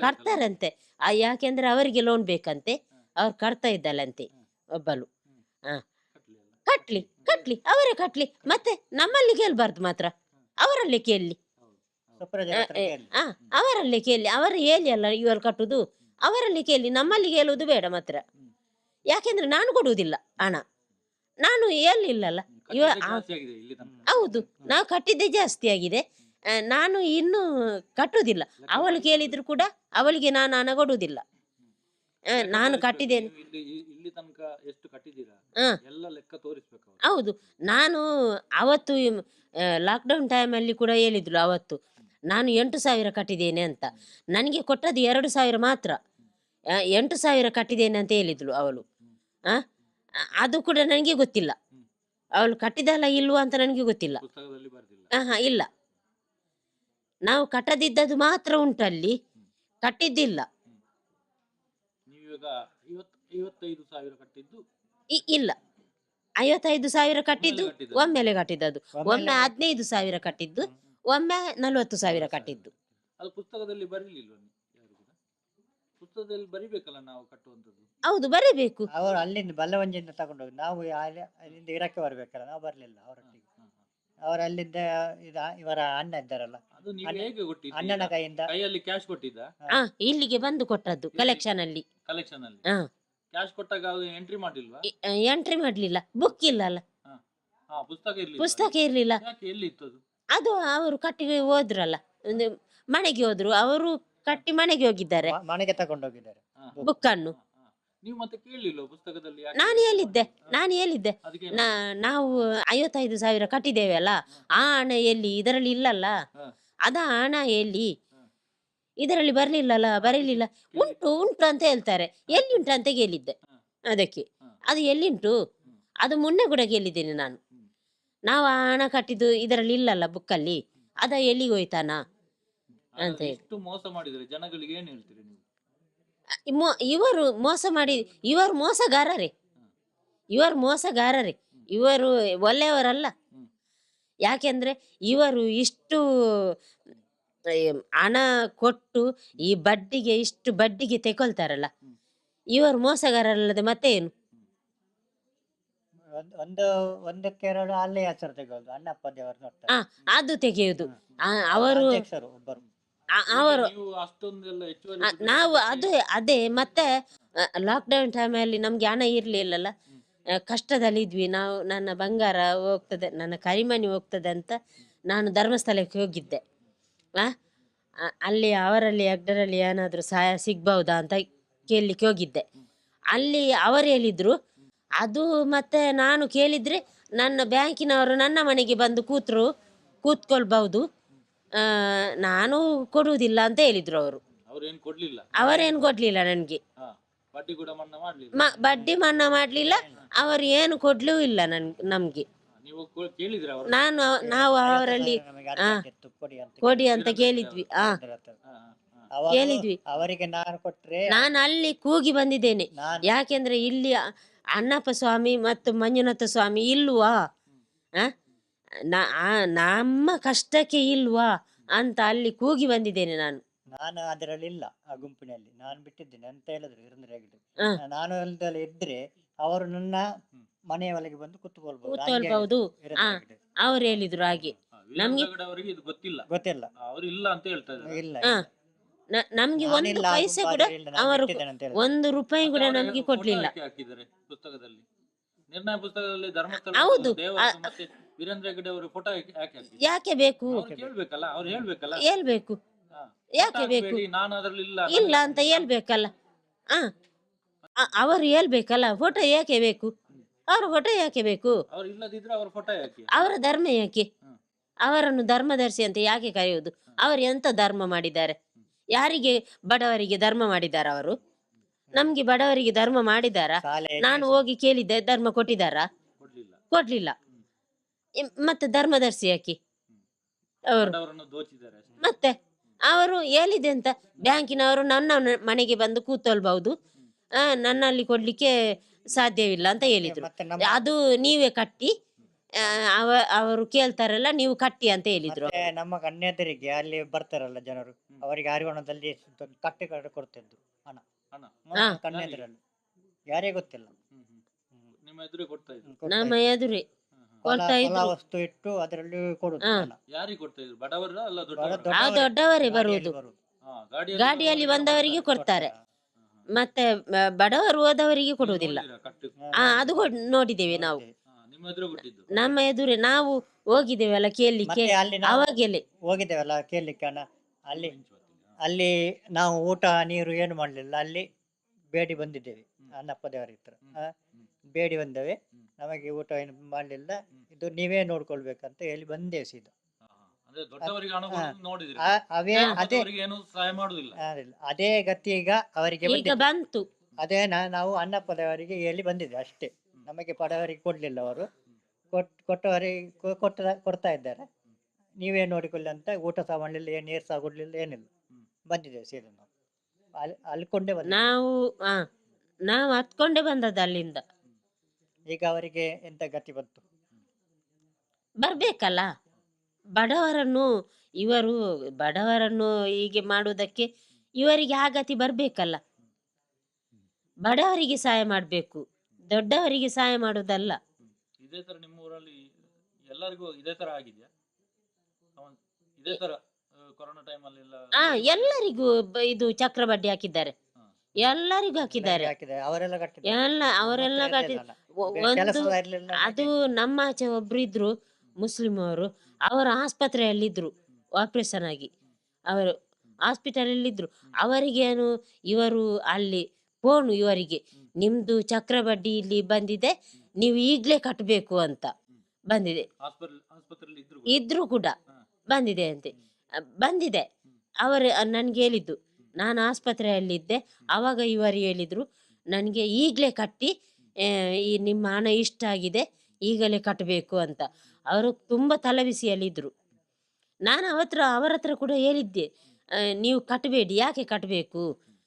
ಕಟ್ತಾರಂತೆ. ಆ, ಯಾಕೆಂದ್ರೆ ಅವರಿಗೆ ಲೋನ್ ಬೇಕಂತೆ. ಅವ್ರು ಕಟ್ತಾ ಇದ್ದಲ್ಲಂತೆ ಒಬ್ಬಲು ಆ ಕಟ್ಲಿ ಕಟ್ಲಿ ಅವರೇ ಕಟ್ಲಿ. ಮತ್ತೆ ನಮ್ಮಲ್ಲಿ ಕೇಳ್ಬಾರ್ದು ಮಾತ್ರ. ಅವರಲ್ಲೇ ಕೇಳಿ ಆ ಅವರಲ್ಲೇ ಕೇಳಿ ಅವರು ಹೇಳಿ ಅಲ್ಲ ಇವರು ಕಟ್ಟುದು. ಅವರಲ್ಲಿ ಕೇಳಿ ನಮ್ಮಲ್ಲಿ ಕೇಳುವುದು ಬೇಡ ಮಾತ್ರ. ಯಾಕೆಂದ್ರೆ ನಾನು ಕೊಡುವುದಿಲ್ಲ ಹಣ. ನಾನು ಹೇಳಲಿಲ್ಲಲ್ಲ. ಇವ ಹೌದು ನಾವು ಕಟ್ಟಿದ್ದೇ ಜಾಸ್ತಿ ಆಗಿದೆ. ಆ, ನಾನು ಇನ್ನು ಕಟ್ಟುವುದಿಲ್ಲ ಅವಳು ಕೇಳಿದ್ರು ಕೂಡ ಅವಳಿಗೆ ನಾನು ಹಣ ಕೊಡುವುದಿಲ್ಲ ಆ, ನಾನು ಕಟ್ಟಿದ್ದೇನೆ. ನೀವು ಇಲ್ಲಿ ಇ- ಇಲ್ಲಿ ತನಕ ಎಷ್ಟು ಕಟ್ಟಿದ್ದೀರಾ? ಹಾ. ಎಲ್ಲ ಲೆಕ್ಕ ತೋರಿಸ್ಬೇಕು ಅವ್ರು. ಹೌದು ನಾನು ಅವತ್ತು ಲಾಕ್ಡೌನ್ ಟೈಮಲ್ಲಿ ಕೂಡ ಹೇಳಿದ್ರು ಅವತ್ತು ನಾನು ಎಂಟು ಸಾವಿರ ಕಟ್ಟಿದ್ದೇನೆ ಅಂತ. ನನಗೆ ಕೊಟ್ಟದ್ದು ಎರಡು ಸಾವಿರ ಮಾತ್ರ. ಆ, ಎಂಟು ಸಾವಿರ ಕಟ್ಟಿದ್ದೇನೆ ಅಂತ ಹೇಳಿದ್ಳು ಅವಳು. ಆ ಅದು ಕೂಡ ನನಗೆ ಗೊತ್ತಿಲ್ಲ. ಅವಳು ಕಟ್ಟಿದಲ್ಲ ಇಲ್ವಾ ಅಂತ ನನಗೆ ಗೊತ್ತಿಲ್ಲ. ಹ ಇಲ್ಲ. ನಾವು ಕಟ್ಟದಿದ್ದದು ಮಾತ್ರ ಉಂಟಲ್ಲಿ. ಕಟ್ಟಿದ್ದಿಲ್ಲ. ನೀವೀಗ ಐವತ್ ಐವತ್ತೈದು ಸಾವಿರ ಕಟ್ಟಿದ್ದು? ಇ- ಇಲ್ಲ. ಐವತ್ತೈದು ಸಾವಿರ ಕಟ್ಟಿದ್ದು ಕಟ್ಟಿದ್ದು. ಒಮ್ಮೆಲೆ ಕಟ್ಟಿದ್ದದು ಒಮ್ಮೆ ಹದಿನೈದು ಸಾವಿರ ಕಟ್ಟಿದ್ದು ಒಮ್ಮೆ ನಲ್ವತ್ತು ಸಾವಿರ ಕಟ್ಟಿದ್ದು. ಅದು ಪುಸ್ತಕದಲ್ಲಿ ಕೂಡ ಪುಸ್ತಕದಲ್ಲಿ ಬರಿಬೇಕಲ್ಲ ನಾವು ಕಟ್ಟುವಂಥದ್ದು? ಹೌದು ಬರಬೇಕು. ಅವರು ಅಲ್ಲಿಂದ ಬಲ್ಲವಂಜಿಯಿಂದ ತಗೊಂಡೋಗಿ ನಾವು ಅಲ್ಲಿ- ಅಲ್ಲಿಂದ ಇರಕ್ಕೆ ಬರ್ಬೇಕಲ್ಲ ನಾವು ಬರ್ಲಿಲ್ಲ ಅವರೊಟ್ಟಿಗೆ ಹಾ, ಹಾ. ಅವರು ಅಲ್ಲಿಂದ ಇದ ಇವರ ಅಣ್ಣ ಇದ್ದಾರಲ್ಲ ಅದು ನೀವು ಅಣ್ಣ- ಹೇಗೆ ಕೊಟ್ಟಿದ್ದೀರಿ ಅಣ್ಣನ ಕೈಯಿಂದ. ಕೈಯಲ್ಲಿ ಕ್ಯಾಶ್ ಕೊಟ್ಟಿದ್ದ? ಆ ಇಲ್ಲಿಗೆ ಬಂದು ಕೊಟ್ಟದ್ದು ಕಲೆಕ್ಷನ್ ಅಲ್ಲಿ. ಕಲೆಕ್ಷನ್ ಅಲ್ಲಿ? ಹಾ. ಕ್ಯಾಶ್ ಕೊಟ್ಟಾಗ ಅದು ಎಂಟ್ರಿ ಮಾಡಿಲ್ವಾ ಎಂಟ್ರಿ ಮಾಡ್ಲಿಲ್ಲ ಬುಕ್ ಇಲ್ಲ ಅಲ್ಲ. ಹಾ ಪುಸ್ತಕ ಇರಲಿಲ್ಲ. ಪುಸ್ತಕ ಇರ್ಲಿಲ್ಲ. ಯಾಕೆ ಎಲ್ಲಿ ಇತ್ತು ಅದು? ಅದು ಅವರು ಕಟ್ಟಿಗೆ ಹೋದ್ರಲ್ಲ ಒಂದು ಮನೆಗೆ ಹೋದ್ರು ಅವರು ಕಟ್ಟಿ ಮನೆಗೆ ಹೋಗಿದ್ದಾರೆ. ಮ- ಮನೆಗೆ ತಗೊಂಡೋಗಿದ್ದಾರೆ ಬುಕ್ ಅನ್ನು. ನೀವು ಮತ್ತೆ ಕೇಳಲಿಲ್ಲ ಪುಸ್ತಕದಲ್ಲಿ ಯಾಕೆ ನಾನು ಹೇಳಿದ್ದೆ ನಾನು ಹೇಳಿದ್ದೆ. ಅದಕ್ಕೆ ನಾ ನಾವು ಐವತ್ತೈದು ಸಾವಿರ ಕಟ್ಟಿದ್ದೇವೆ ಅಲ್ಲ ಆ ಹಣ ಎಲ್ಲಿ ಇದರಲ್ಲಿ ಇಲ್ಲಲ್ಲ? ಹಾ. ಅದ ಹಣ ಎಲ್ಲಿ ಹಾ. ಇದರಲ್ಲಿ ಬರ್ಲಿಲ್ಲಲ್ಲ ಬರಲಿಲ್ಲ? ಉಂಟು ಉಂಟು ಅಂತ ಹೇಳ್ತಾರೆ. ಎಲ್ಲಿ ಉಂಟು ಅಂತ ಕೇಳಿದ್ದೆ ಹಾ. ಅದಕ್ಕೆ. ಹಾ. ಅದು ಎಲ್ಲಿಂಟು? ಅದು ಮೊನ್ನೆ ಕೂಡ ಕೇಳಿದ್ದೇನೆ ನಾನು. ನಾವು ಆ ಹಣ ಕಟ್ಟಿದ್ದು ಇದರಲ್ಲಿ ಇಲ್ಲಲ್ಲ ಬುಕ್ಕಲ್ಲಿ ಅದ ಎಲ್ಲಿಗೆ ಹೋಯ್ತಾನ? ಅಂತ ಹೇಳಿ. ಎಷ್ಟು ಮೋಸ ಮಾಡಿದ್ರೆ ಜನಗಳಿಗೆ ಏನ್ ಹೇಳ್ತೀರಿ ನೀವು? ಮೊ- ಇವರು ಮೋಸ ಮಾಡಿ ಇವರು ಮೋಸಗಾರರೇ. ಇವರು ಮೋಸಗಾರರೇ. ಇವರು ಒಳ್ಳೆಯವರಲ್ಲ. ಹ್ಮ್. ಯಾಕೆಂದ್ರೆ ಇವರು ಇಷ್ಟು ಏ, ಹಣ ಕೊಟ್ಟು ಈ ಬಡ್ಡಿಗೆ ಇಷ್ಟು ಬಡ್ಡಿಗೆ ತೆಕೊಳ್ತಾರಲ್ಲ. ಹ್ಮ್. ಇವರು ಮೋಸಗಾರರಲ್ಲದೆ ಮತ್ತೆ ಏನು ಒಂದ್- ಒಂದು ಒಂದಕ್ಕೆ ಅಲ್ಲೇ ಹೆಸರು ತೆಗೆಯೋದು ಅಣ್ಣಪ್ಪ ದೇವರು ಆ, ನೋಡ್ತಾರೆ ಅದು ತೆಗೆಯುವುದು. ಆ, ಅವರು ಅಧ್ಯಕ್ಷರು ಒಬ್ಬರು. ಆ- ಅವರು ನೀವು ಅಷ್ಟೊಂದೆಲ್ಲ ಹೆಚ್ಚುವರಿ ಆ, ದುಡ್ಡು ನಾವು ಅದು ಅದೇ ಮತ್ತೆ ಲಾಕ್ಡೌನ್ ಟೈಮಲ್ಲಿ ನಮ್ಗೆ ಹಣ ಕಷ್ಟದಲ್ಲಿ ಕಷ್ಟದಲ್ಲಿದ್ವಿ ನಾವು ನನ್ನ ಬಂಗಾರ ಹೋಗ್ತದೆ ನನ್ನ ಕರಿಮಣಿ ಹೋಗ್ತದೆ ಅಂತ ನಾನು ಧರ್ಮಸ್ಥಳಕ್ಕೆ ಹೋಗಿದ್ದೆ. ಆ, ಆ, ಅಲ್ಲಿ ಅವರಲ್ಲಿ ಅಗ್ಡರಲ್ಲಿ ಏನಾದರೂ ಸಹಾಯ ಸಿಗ್ಬಹುದಾ ಅಂತ ಕೇಳಲಿಕ್ಕೆ ಹೋಗಿದ್ದೆ. ಅಲ್ಲಿ ಅವರು ಹೇಳಿದ್ರು ಅದು ಮತ್ತೆ ನಾನು ಕೇಳಿದ್ರೆ ನನ್ನ ಬ್ಯಾಂಕಿನವರು ನನ್ನ ಮನೆಗೆ ಬಂದು ಕೂತ್ರು ಕೂತ್ಕೊಳ್ಬಹುದು. ಆ, ನಾನು ಕೊಡುವುದಿಲ್ಲ ಅಂತ ಹೇಳಿದ್ರು ಅವರು. ಅವ್ರೇನ್ ಕೊಡ್ಲಿಲ್ಲ? ಅವರೇನು ಕೊಡ್ಲಿಲ್ಲ ನನಗೆ. ಹಾ ಬಡ್ಡಿ ಕೂಡ ಮನ್ನಾ ಮಾಡ್ಲಿಲ್ಲ. ಮ ಬಡ್ಡಿ ಮನ್ನಾ ಮಾಡಲಿಲ್ಲ ಅವರು ಏನು ಕೊಡ್ಲೂ ಇಲ್ಲ ನನ್ ನಮಗೆ. ನೀವು ಕೊ- ಕೇಳಿದ್ರೆ ಅವರು? ನಾನು ನಾವು ಅವರಲ್ಲಿ ನಮಗೆ ಕೊಡಿ ಅಂತ ಕೊಡಿ ಅಂತ ಕೇಳಿದ್ವಿ. ಆ. ಅವಾಗ ಕೇಳಿದ್ವಿ. ಅವರಿಗೆ ನಾನು ಕೊಟ್ರೆ ನಾನು ಅಲ್ಲಿ ಕೂಗಿ ಬಂದಿದ್ದೇನೆ. ನಾನು ಯಾಕೆಂದ್ರೆ ಇಲ್ಲಿ ಅ- ಅಣ್ಣಪ್ಪ ಸ್ವಾಮಿ ಮತ್ತು ಮಂಜುನಾಥ ಸ್ವಾಮಿ ಇಲ್ವಾ? ಆ? ನ- ನಮ್ಮ ಕಷ್ಟಕ್ಕೆ ಇಲ್ವಾ ಅಂತ ಅಲ್ಲಿ ಕೂಗಿ ಬಂದಿದ್ದೇನೆ ನಾನು. ನಾನು ಅದರಲ್ಲಿ ಇಲ್ಲ ಆ ಗುಂಪಿನಲ್ಲಿ. ನಾನು ಬಿಟ್ಟಿದ್ದೇನೆ ಅಂತ ಹೇಳಿದ್ರು ವೀರೇಂದ್ರ ಹೆಗ್ಡೆ ಹ. ನಾನು ಅಲ್ದಲ್ಲಿ ಇದ್ರೆ ಅವರು ನನ್ನ ಮನೆಯ ಒಳಗೆ ಬಂದು ಕೂತ್ಕೊಳ್ಬಹುದು ಹಾಗೆ. ಅವ್ರು ಹೇಳಿದ್ರು ಹಾಗೆ. ನಮ್ಗೆ- ಅವರಿಗೆ ಇದು ಗೊತ್ತಿಲ್ಲ. ಗೊತ್ತಿಲ್ಲ. ಅವ್ರು ಇಲ್ಲ ಅಂತ ಹೇಳ್ತಾ ಇದ್ದಾರೆ. ಇಲ್ಲ ನ- ನಮ್ಗೆ ಒಂದು ನಾನಿಲ್ಲ, ಆ ಪೈಸೆ ಕೂಡ ನಾನು ಅವರು ಬಿಟ್ಟಿದ್ದೇನೆ ಅಂತ ಹೇಳಿದ್ರು. ಒಂದು ರೂಪಾಯಿ ಕೂಡ ನಮ್ಗೆ ಕೊಡ್ಲಿಲ್ಲ. ಯಾಕೆ ಹಾಕಿದ್ದಾರೆ ಪುಸ್ತಕದಲ್ಲಿ. ನಿರ್ಣಯ ಪುಸ್ತಕದಲ್ಲಿ ಧರ್ಮಸ್ಥಳ ಹೌದು. ಮತ್ತೆ ವೀರೇಂದ್ರ ಹೆಗ್ಗಡೆ ಅವರು ಫೋಟೋ ಯಾಕೆ ಯಾಕೆ ಬೇಕು? ಅವ್ರು ಕೇಳ್ಬೇಕಲ್ಲ ಅವ್ರು ಹೇಳ್ಬೇಕಲ್ಲ? ಹೇಳ್ಬೇಕು. ಹಾ. ಯಾಕೆ ಬೇಕು? ಹಾಕ್ಬೇಡಿ, ನಾನು ಅದ್ರಲ್ಲಿ ಇಲ್ಲ ಇಲ್ಲ ಅಂತ ಹೇಳ್ಬೇಕಲ್ಲ. ಆ. ಅವರು ಹೇಳ್ಬೇಕಲ್ಲ ಫೋಟೋ ಯಾಕೆ ಬೇಕು? ಅವ್ರ ಫೋಟೋ ಯಾಕೆ ಬೇಕು? ಅವ್ರು ಇಲ್ಲದಿದ್ರೆ ಅವ್ರ ಫೋಟೋ ಯಾಕೆ? ಅವರ ಧರ್ಮ ಯಾಕೆ? ಹ್ಮ್. ಅವರನ್ನು ಧರ್ಮದರ್ಶಿ ಅಂತ ಯಾಕೆ ಕರೆಯುವುದು? ಅವರು ಎಂತ ಧರ್ಮ ಮಾಡಿದ್ದಾರೆ? ಯಾರಿಗೆ ಬಡವರಿಗೆ ಧರ್ಮ ಮಾಡಿದ್ದಾರೆ ಅವರು? ನಮ್ಗೆ ಬಡವರಿಗೆ ಧರ್ಮ ಮಾಡಿದಾರಾ? ಶಾಲೆ ನಾನು ಹೋಗಿ ಕೇಳಿದ್ದೆ ಧರ್ಮ ಕೊಟ್ಟಿದ್ದಾರಾ? ಕೊಡ್ಲಿಲ್ಲ. ಮತ್ತೆ ಧರ್ಮದರ್ಶಿ ಹಾಕಿ ಅವರು. ಮತ್ತೆ ಅವರು ಹೇಳಿದೆ ಅಂತ? ಬ್ಯಾಂಕಿನವರು ನನ್ನ ಮನೆಗೆ ಬಂದು ಕೂತೊಳ್ಬಹುದು ಆ, ನನ್ನಲ್ಲಿ ಕೊಡ್ಲಿಕ್ಕೆ ಸಾಧ್ಯವಿಲ್ಲ ಅಂತ ಹೇಳಿದ್ರು. ಮತ್ತೆ ಅದು ನೀವೇ ಕಟ್ಟಿ ಆ, ಅವ ಅವರು ಕೇಳ್ತಾರಲ್ಲ ನೀವು ಕಟ್ಟಿ ಅಂತ ಹೇಳಿದ್ರು. ಮತ್ತೆ ನಮ್ಮ ಕನ್ಯಾದರಿಗೆ ಅಲ್ಲಿ ಬರ್ತಾರಲ್ಲ ಜನರು ಅವರಿಗೆ ಹರಿವಣದಲ್ಲಿ ಕಟ್ಟಿ ಕಟ್ಟಿ ಕೊಡ್ತಿದ್ದು ಹಣ. ಕನ್ಯಾದರಲ್ಲಿ ಯಾರಿಗೆ ಗೊತ್ತಿಲ್ಲ. ನಿಮ್ಮ ಎದುರೇ. ಕೊಡ್ತಾ ಇದ್ರು. ಹ್ಮ್, ಹ್ಮ್, ಹ್ಮ್. ವಸ್ತು ಇಟ್ಟು ಅದರಲ್ಲಿ ಕೊಡುದು ಹಾ. ಹಣ. ಯಾರಿಗೆ ಕೊಡ್ತಾ ಇದ್ರು? ಬಡವರ ಅಲ್ಲ ಬಡ- ದೊಡ್ಡವರ ದೊಡ್ಡವರೇ ಆ ದೊಡ್ಡವರೇ ಗಾಡಿಯಲ್ಲಿ ಬರುವುದು. ಬರುದು. ಗಾಡಿಯಲ್ಲಿ ಬಂದವರಿಗೆ ಕೊಡ್ತಾರೆ. ಮತ್ತೆ ಬ- ಬಡವರು ಹೋದವರಿಗೆ ಕೊಡುವುದಿಲ್ಲ. ಆ ಅದು ಕೊಡ್- ನೋಡಿದ್ದೇವೆ ನಾವು. ನಿಮ್ಮ ಎದುರೇ ಕೊಟ್ಟಿದ್ದು ನಮ್ಮ ಎದುರೇ ನಾವು ಹೋಗಿದ್ದೇವಲ್ಲ ಕೇಳಲಿಕ್ಕೆ ಮತ್ತೆ ಅಲ್ಲಿ ನಾವು ಅವಾಗೆಲೆ. ಹೋಗಿದ್ದೇವಲ್ಲ ಕೇಳಲಿಕ್ಕೆ ಅಲ್ಲಿ ಅಲ್ಲಿ ನಾವು ಊಟ ನೀರು ಏನು ಮಾಡಲಿಲ್ಲ. ಅಲ್ಲಿ ಬೇಡಿ ಬಂದಿದ್ದೇವೆ ಅಣ್ಣಪ್ಪ ದೇವರ ಹತ್ರ. ಆ, ಬೇಡಿ ಬಂದವೆ. ನಮಗೆ ಊಟ ಏನು ಮಾಡಲಿಲ್ಲ. ಇದು ನೀವೇ ನೋಡ್ಕೊಳ್ಬೇಕಂತ ಹೇಳಿ ಬಂದೆ ಸೀದಾ. ಆ- ಅವೇ ಅದೇ ನಮ್ಮಂಥವರಿಗೆ ಏನು ಸಹಾಯ ಮಾಡುದಿಲ್ಲ. ಅದೇ ಗತಿ ಈಗ ಅವರಿಗೆ ಈಗ ಬಂದಿದೆ. ಬಂತು. ಅದೇ ನಾ- ನಾವು ಅನ್ನ ಪದವರಿಗೆ ಹೇಳಿ ಬಂದಿದೆ ಅಷ್ಟೇ. ನಮಗೆ ಪಡವರಿಗೆ ಕೊಡ್ಲಿಲ್ಲ ಅವರು. ಕೊಟ್ ಕೊಟ್ಟವರಿಗೆ ಕೊ- ಕೊಟ್ಟ ಕೊಡ್ತಾ ಇದ್ದಾರೆ. ನೀವೇ ನೋಡಿಕೊಳ್ಳಿ ಅಂತ ಊಟ ಸಹ ಮಾಡಲಿಲ್ಲ ಏನು ನೀರು ಸಹ ಕೊಡ್ಲಿಲ್ಲ ಏನಿಲ್ಲ. ಬಂದಿದ್ದೇವೆ ಸೀದಾ ನಾವು. ಅಲ್ಲಿ ಅಲ್ಕೊಂಡೇ ಬಂದ ನಾವು ಆ ನಾವು ಹತ್ಕೊಂಡೇ ಬಂದದ್ದು ಅಲ್ಲಿಂದ. ಈಗ ಅವರಿಗೆ ಎಂತ ಗತಿ ಬಂತು? ಬರ್ಬೇಕಲ್ಲ. ಬಡವರನ್ನು ಇವರು ಬಡವರನ್ನು ಹೀಗೆ ಮಾಡುವುದಕ್ಕೆ ಇವರಿಗೆ ಆ ಗತಿ ಬರ್ಬೇಕಲ್ಲ. ಬಡವರಿಗೆ ಸಹಾಯ ಮಾಡಬೇಕು ದೊಡ್ಡವರಿಗೆ ಸಹಾಯ ಮಾಡುವುದಲ್ಲ. ಇದೇ ತರ ನಿಮ್ಮ ಊರಲ್ಲಿ ಎಲ್ಲರಿಗೂ ಇದೇ ತರ ಆಗಿದೆಯಾ? ಅವನ್- ಇದೇ ತರ ಆ, ಕೊರೋನಾ ಟೈಮ್ ಅಲ್ಲಿ ಎಲ್ಲ ಆ ಎಲ್ಲರಿಗೂ ಬ- ಇದು ಚಕ್ರ ಬಡ್ಡಿ ಹಾಕಿದ್ದಾರೆ ಎಲ್ಲರಿಗೂ ಹಾಕಿದ್ದಾರೆ. ಹಾಕಿದ್ದಾರೆ. ಅವರೆಲ್ಲ ಕಟ್ಟಿದ್ದಾರೆ ಎಲ್ಲ ಅವರೆಲ್ಲ ಮತ್ತೆ ಕಟ್ಟಿ ಇರ್ಲಿಲ್ಲ. ಒಂದು ಇರ್ಲಿಲ್ಲ ಅದು ನಮ್ಮ ಆಚೆ ಒಬ್ರು ಇದ್ರು ಮುಸ್ಲಿಂ ಅವರು ಅವರು ಆಸ್ಪತ್ರೆಯಲ್ಲಿದ್ರು ಆಪರೇಷನ್ ಆಗಿ. ಅವರು hospital ಅಲ್ಲಿ ಇದ್ರು ಅವರಿಗೇನು ಇವರು ಅಲ್ಲಿ ಫೋನು ಇವರಿಗೆ ನಿಮ್ದು ಚಕ್ರ ಬಡ್ಡಿ ಇಲ್ಲಿ ಬಂದಿದೆ ನೀವು ಈಗ್ಲೇ ಕಟ್ಟಬೇಕು ಅಂತ ಬಂದಿದೆ. ಆಸ್ಪತ್ರೆ ಆಸ್ಪತ್ರೆಯಲ್ಲಿ ಇದ್ರು ಇದ್ರೂ ಕೂಡ ಬಂದಿದೆ ಅಂತೆ. ಅ, ಬಂದಿದೆ. ಅವರು ನನ್ಗೆ ಹೇಳಿದ್ದು ನಾನು ಆಸ್ಪತ್ರೆಯಲ್ಲಿದ್ದೆ ಅವಾಗ ಇವರು ಹೇಳಿದ್ರು ನನಗೆ ಈಗಲೇ ಕಟ್ಟಿ ಈ ನಿಮ್ಮ ಹಣ ಇಷ್ಟ ಆಗಿದೆ, ಈಗಲೇ ಕಟ್ಟಬೇಕು ಅಂತ. ಅವರು ತುಂಬ ತಲೆಬಿಸಿಯಲ್ಲಿದ್ದರು ನಾನು ಅವತ್ರ ಅವರ ಹತ್ರ ಕೂಡ ಹೇಳಿದ್ದೆ ನೀವು ಕಟ್ಟಬೇಡಿ ಯಾಕೆ ಕಟ್ಟಬೇಕು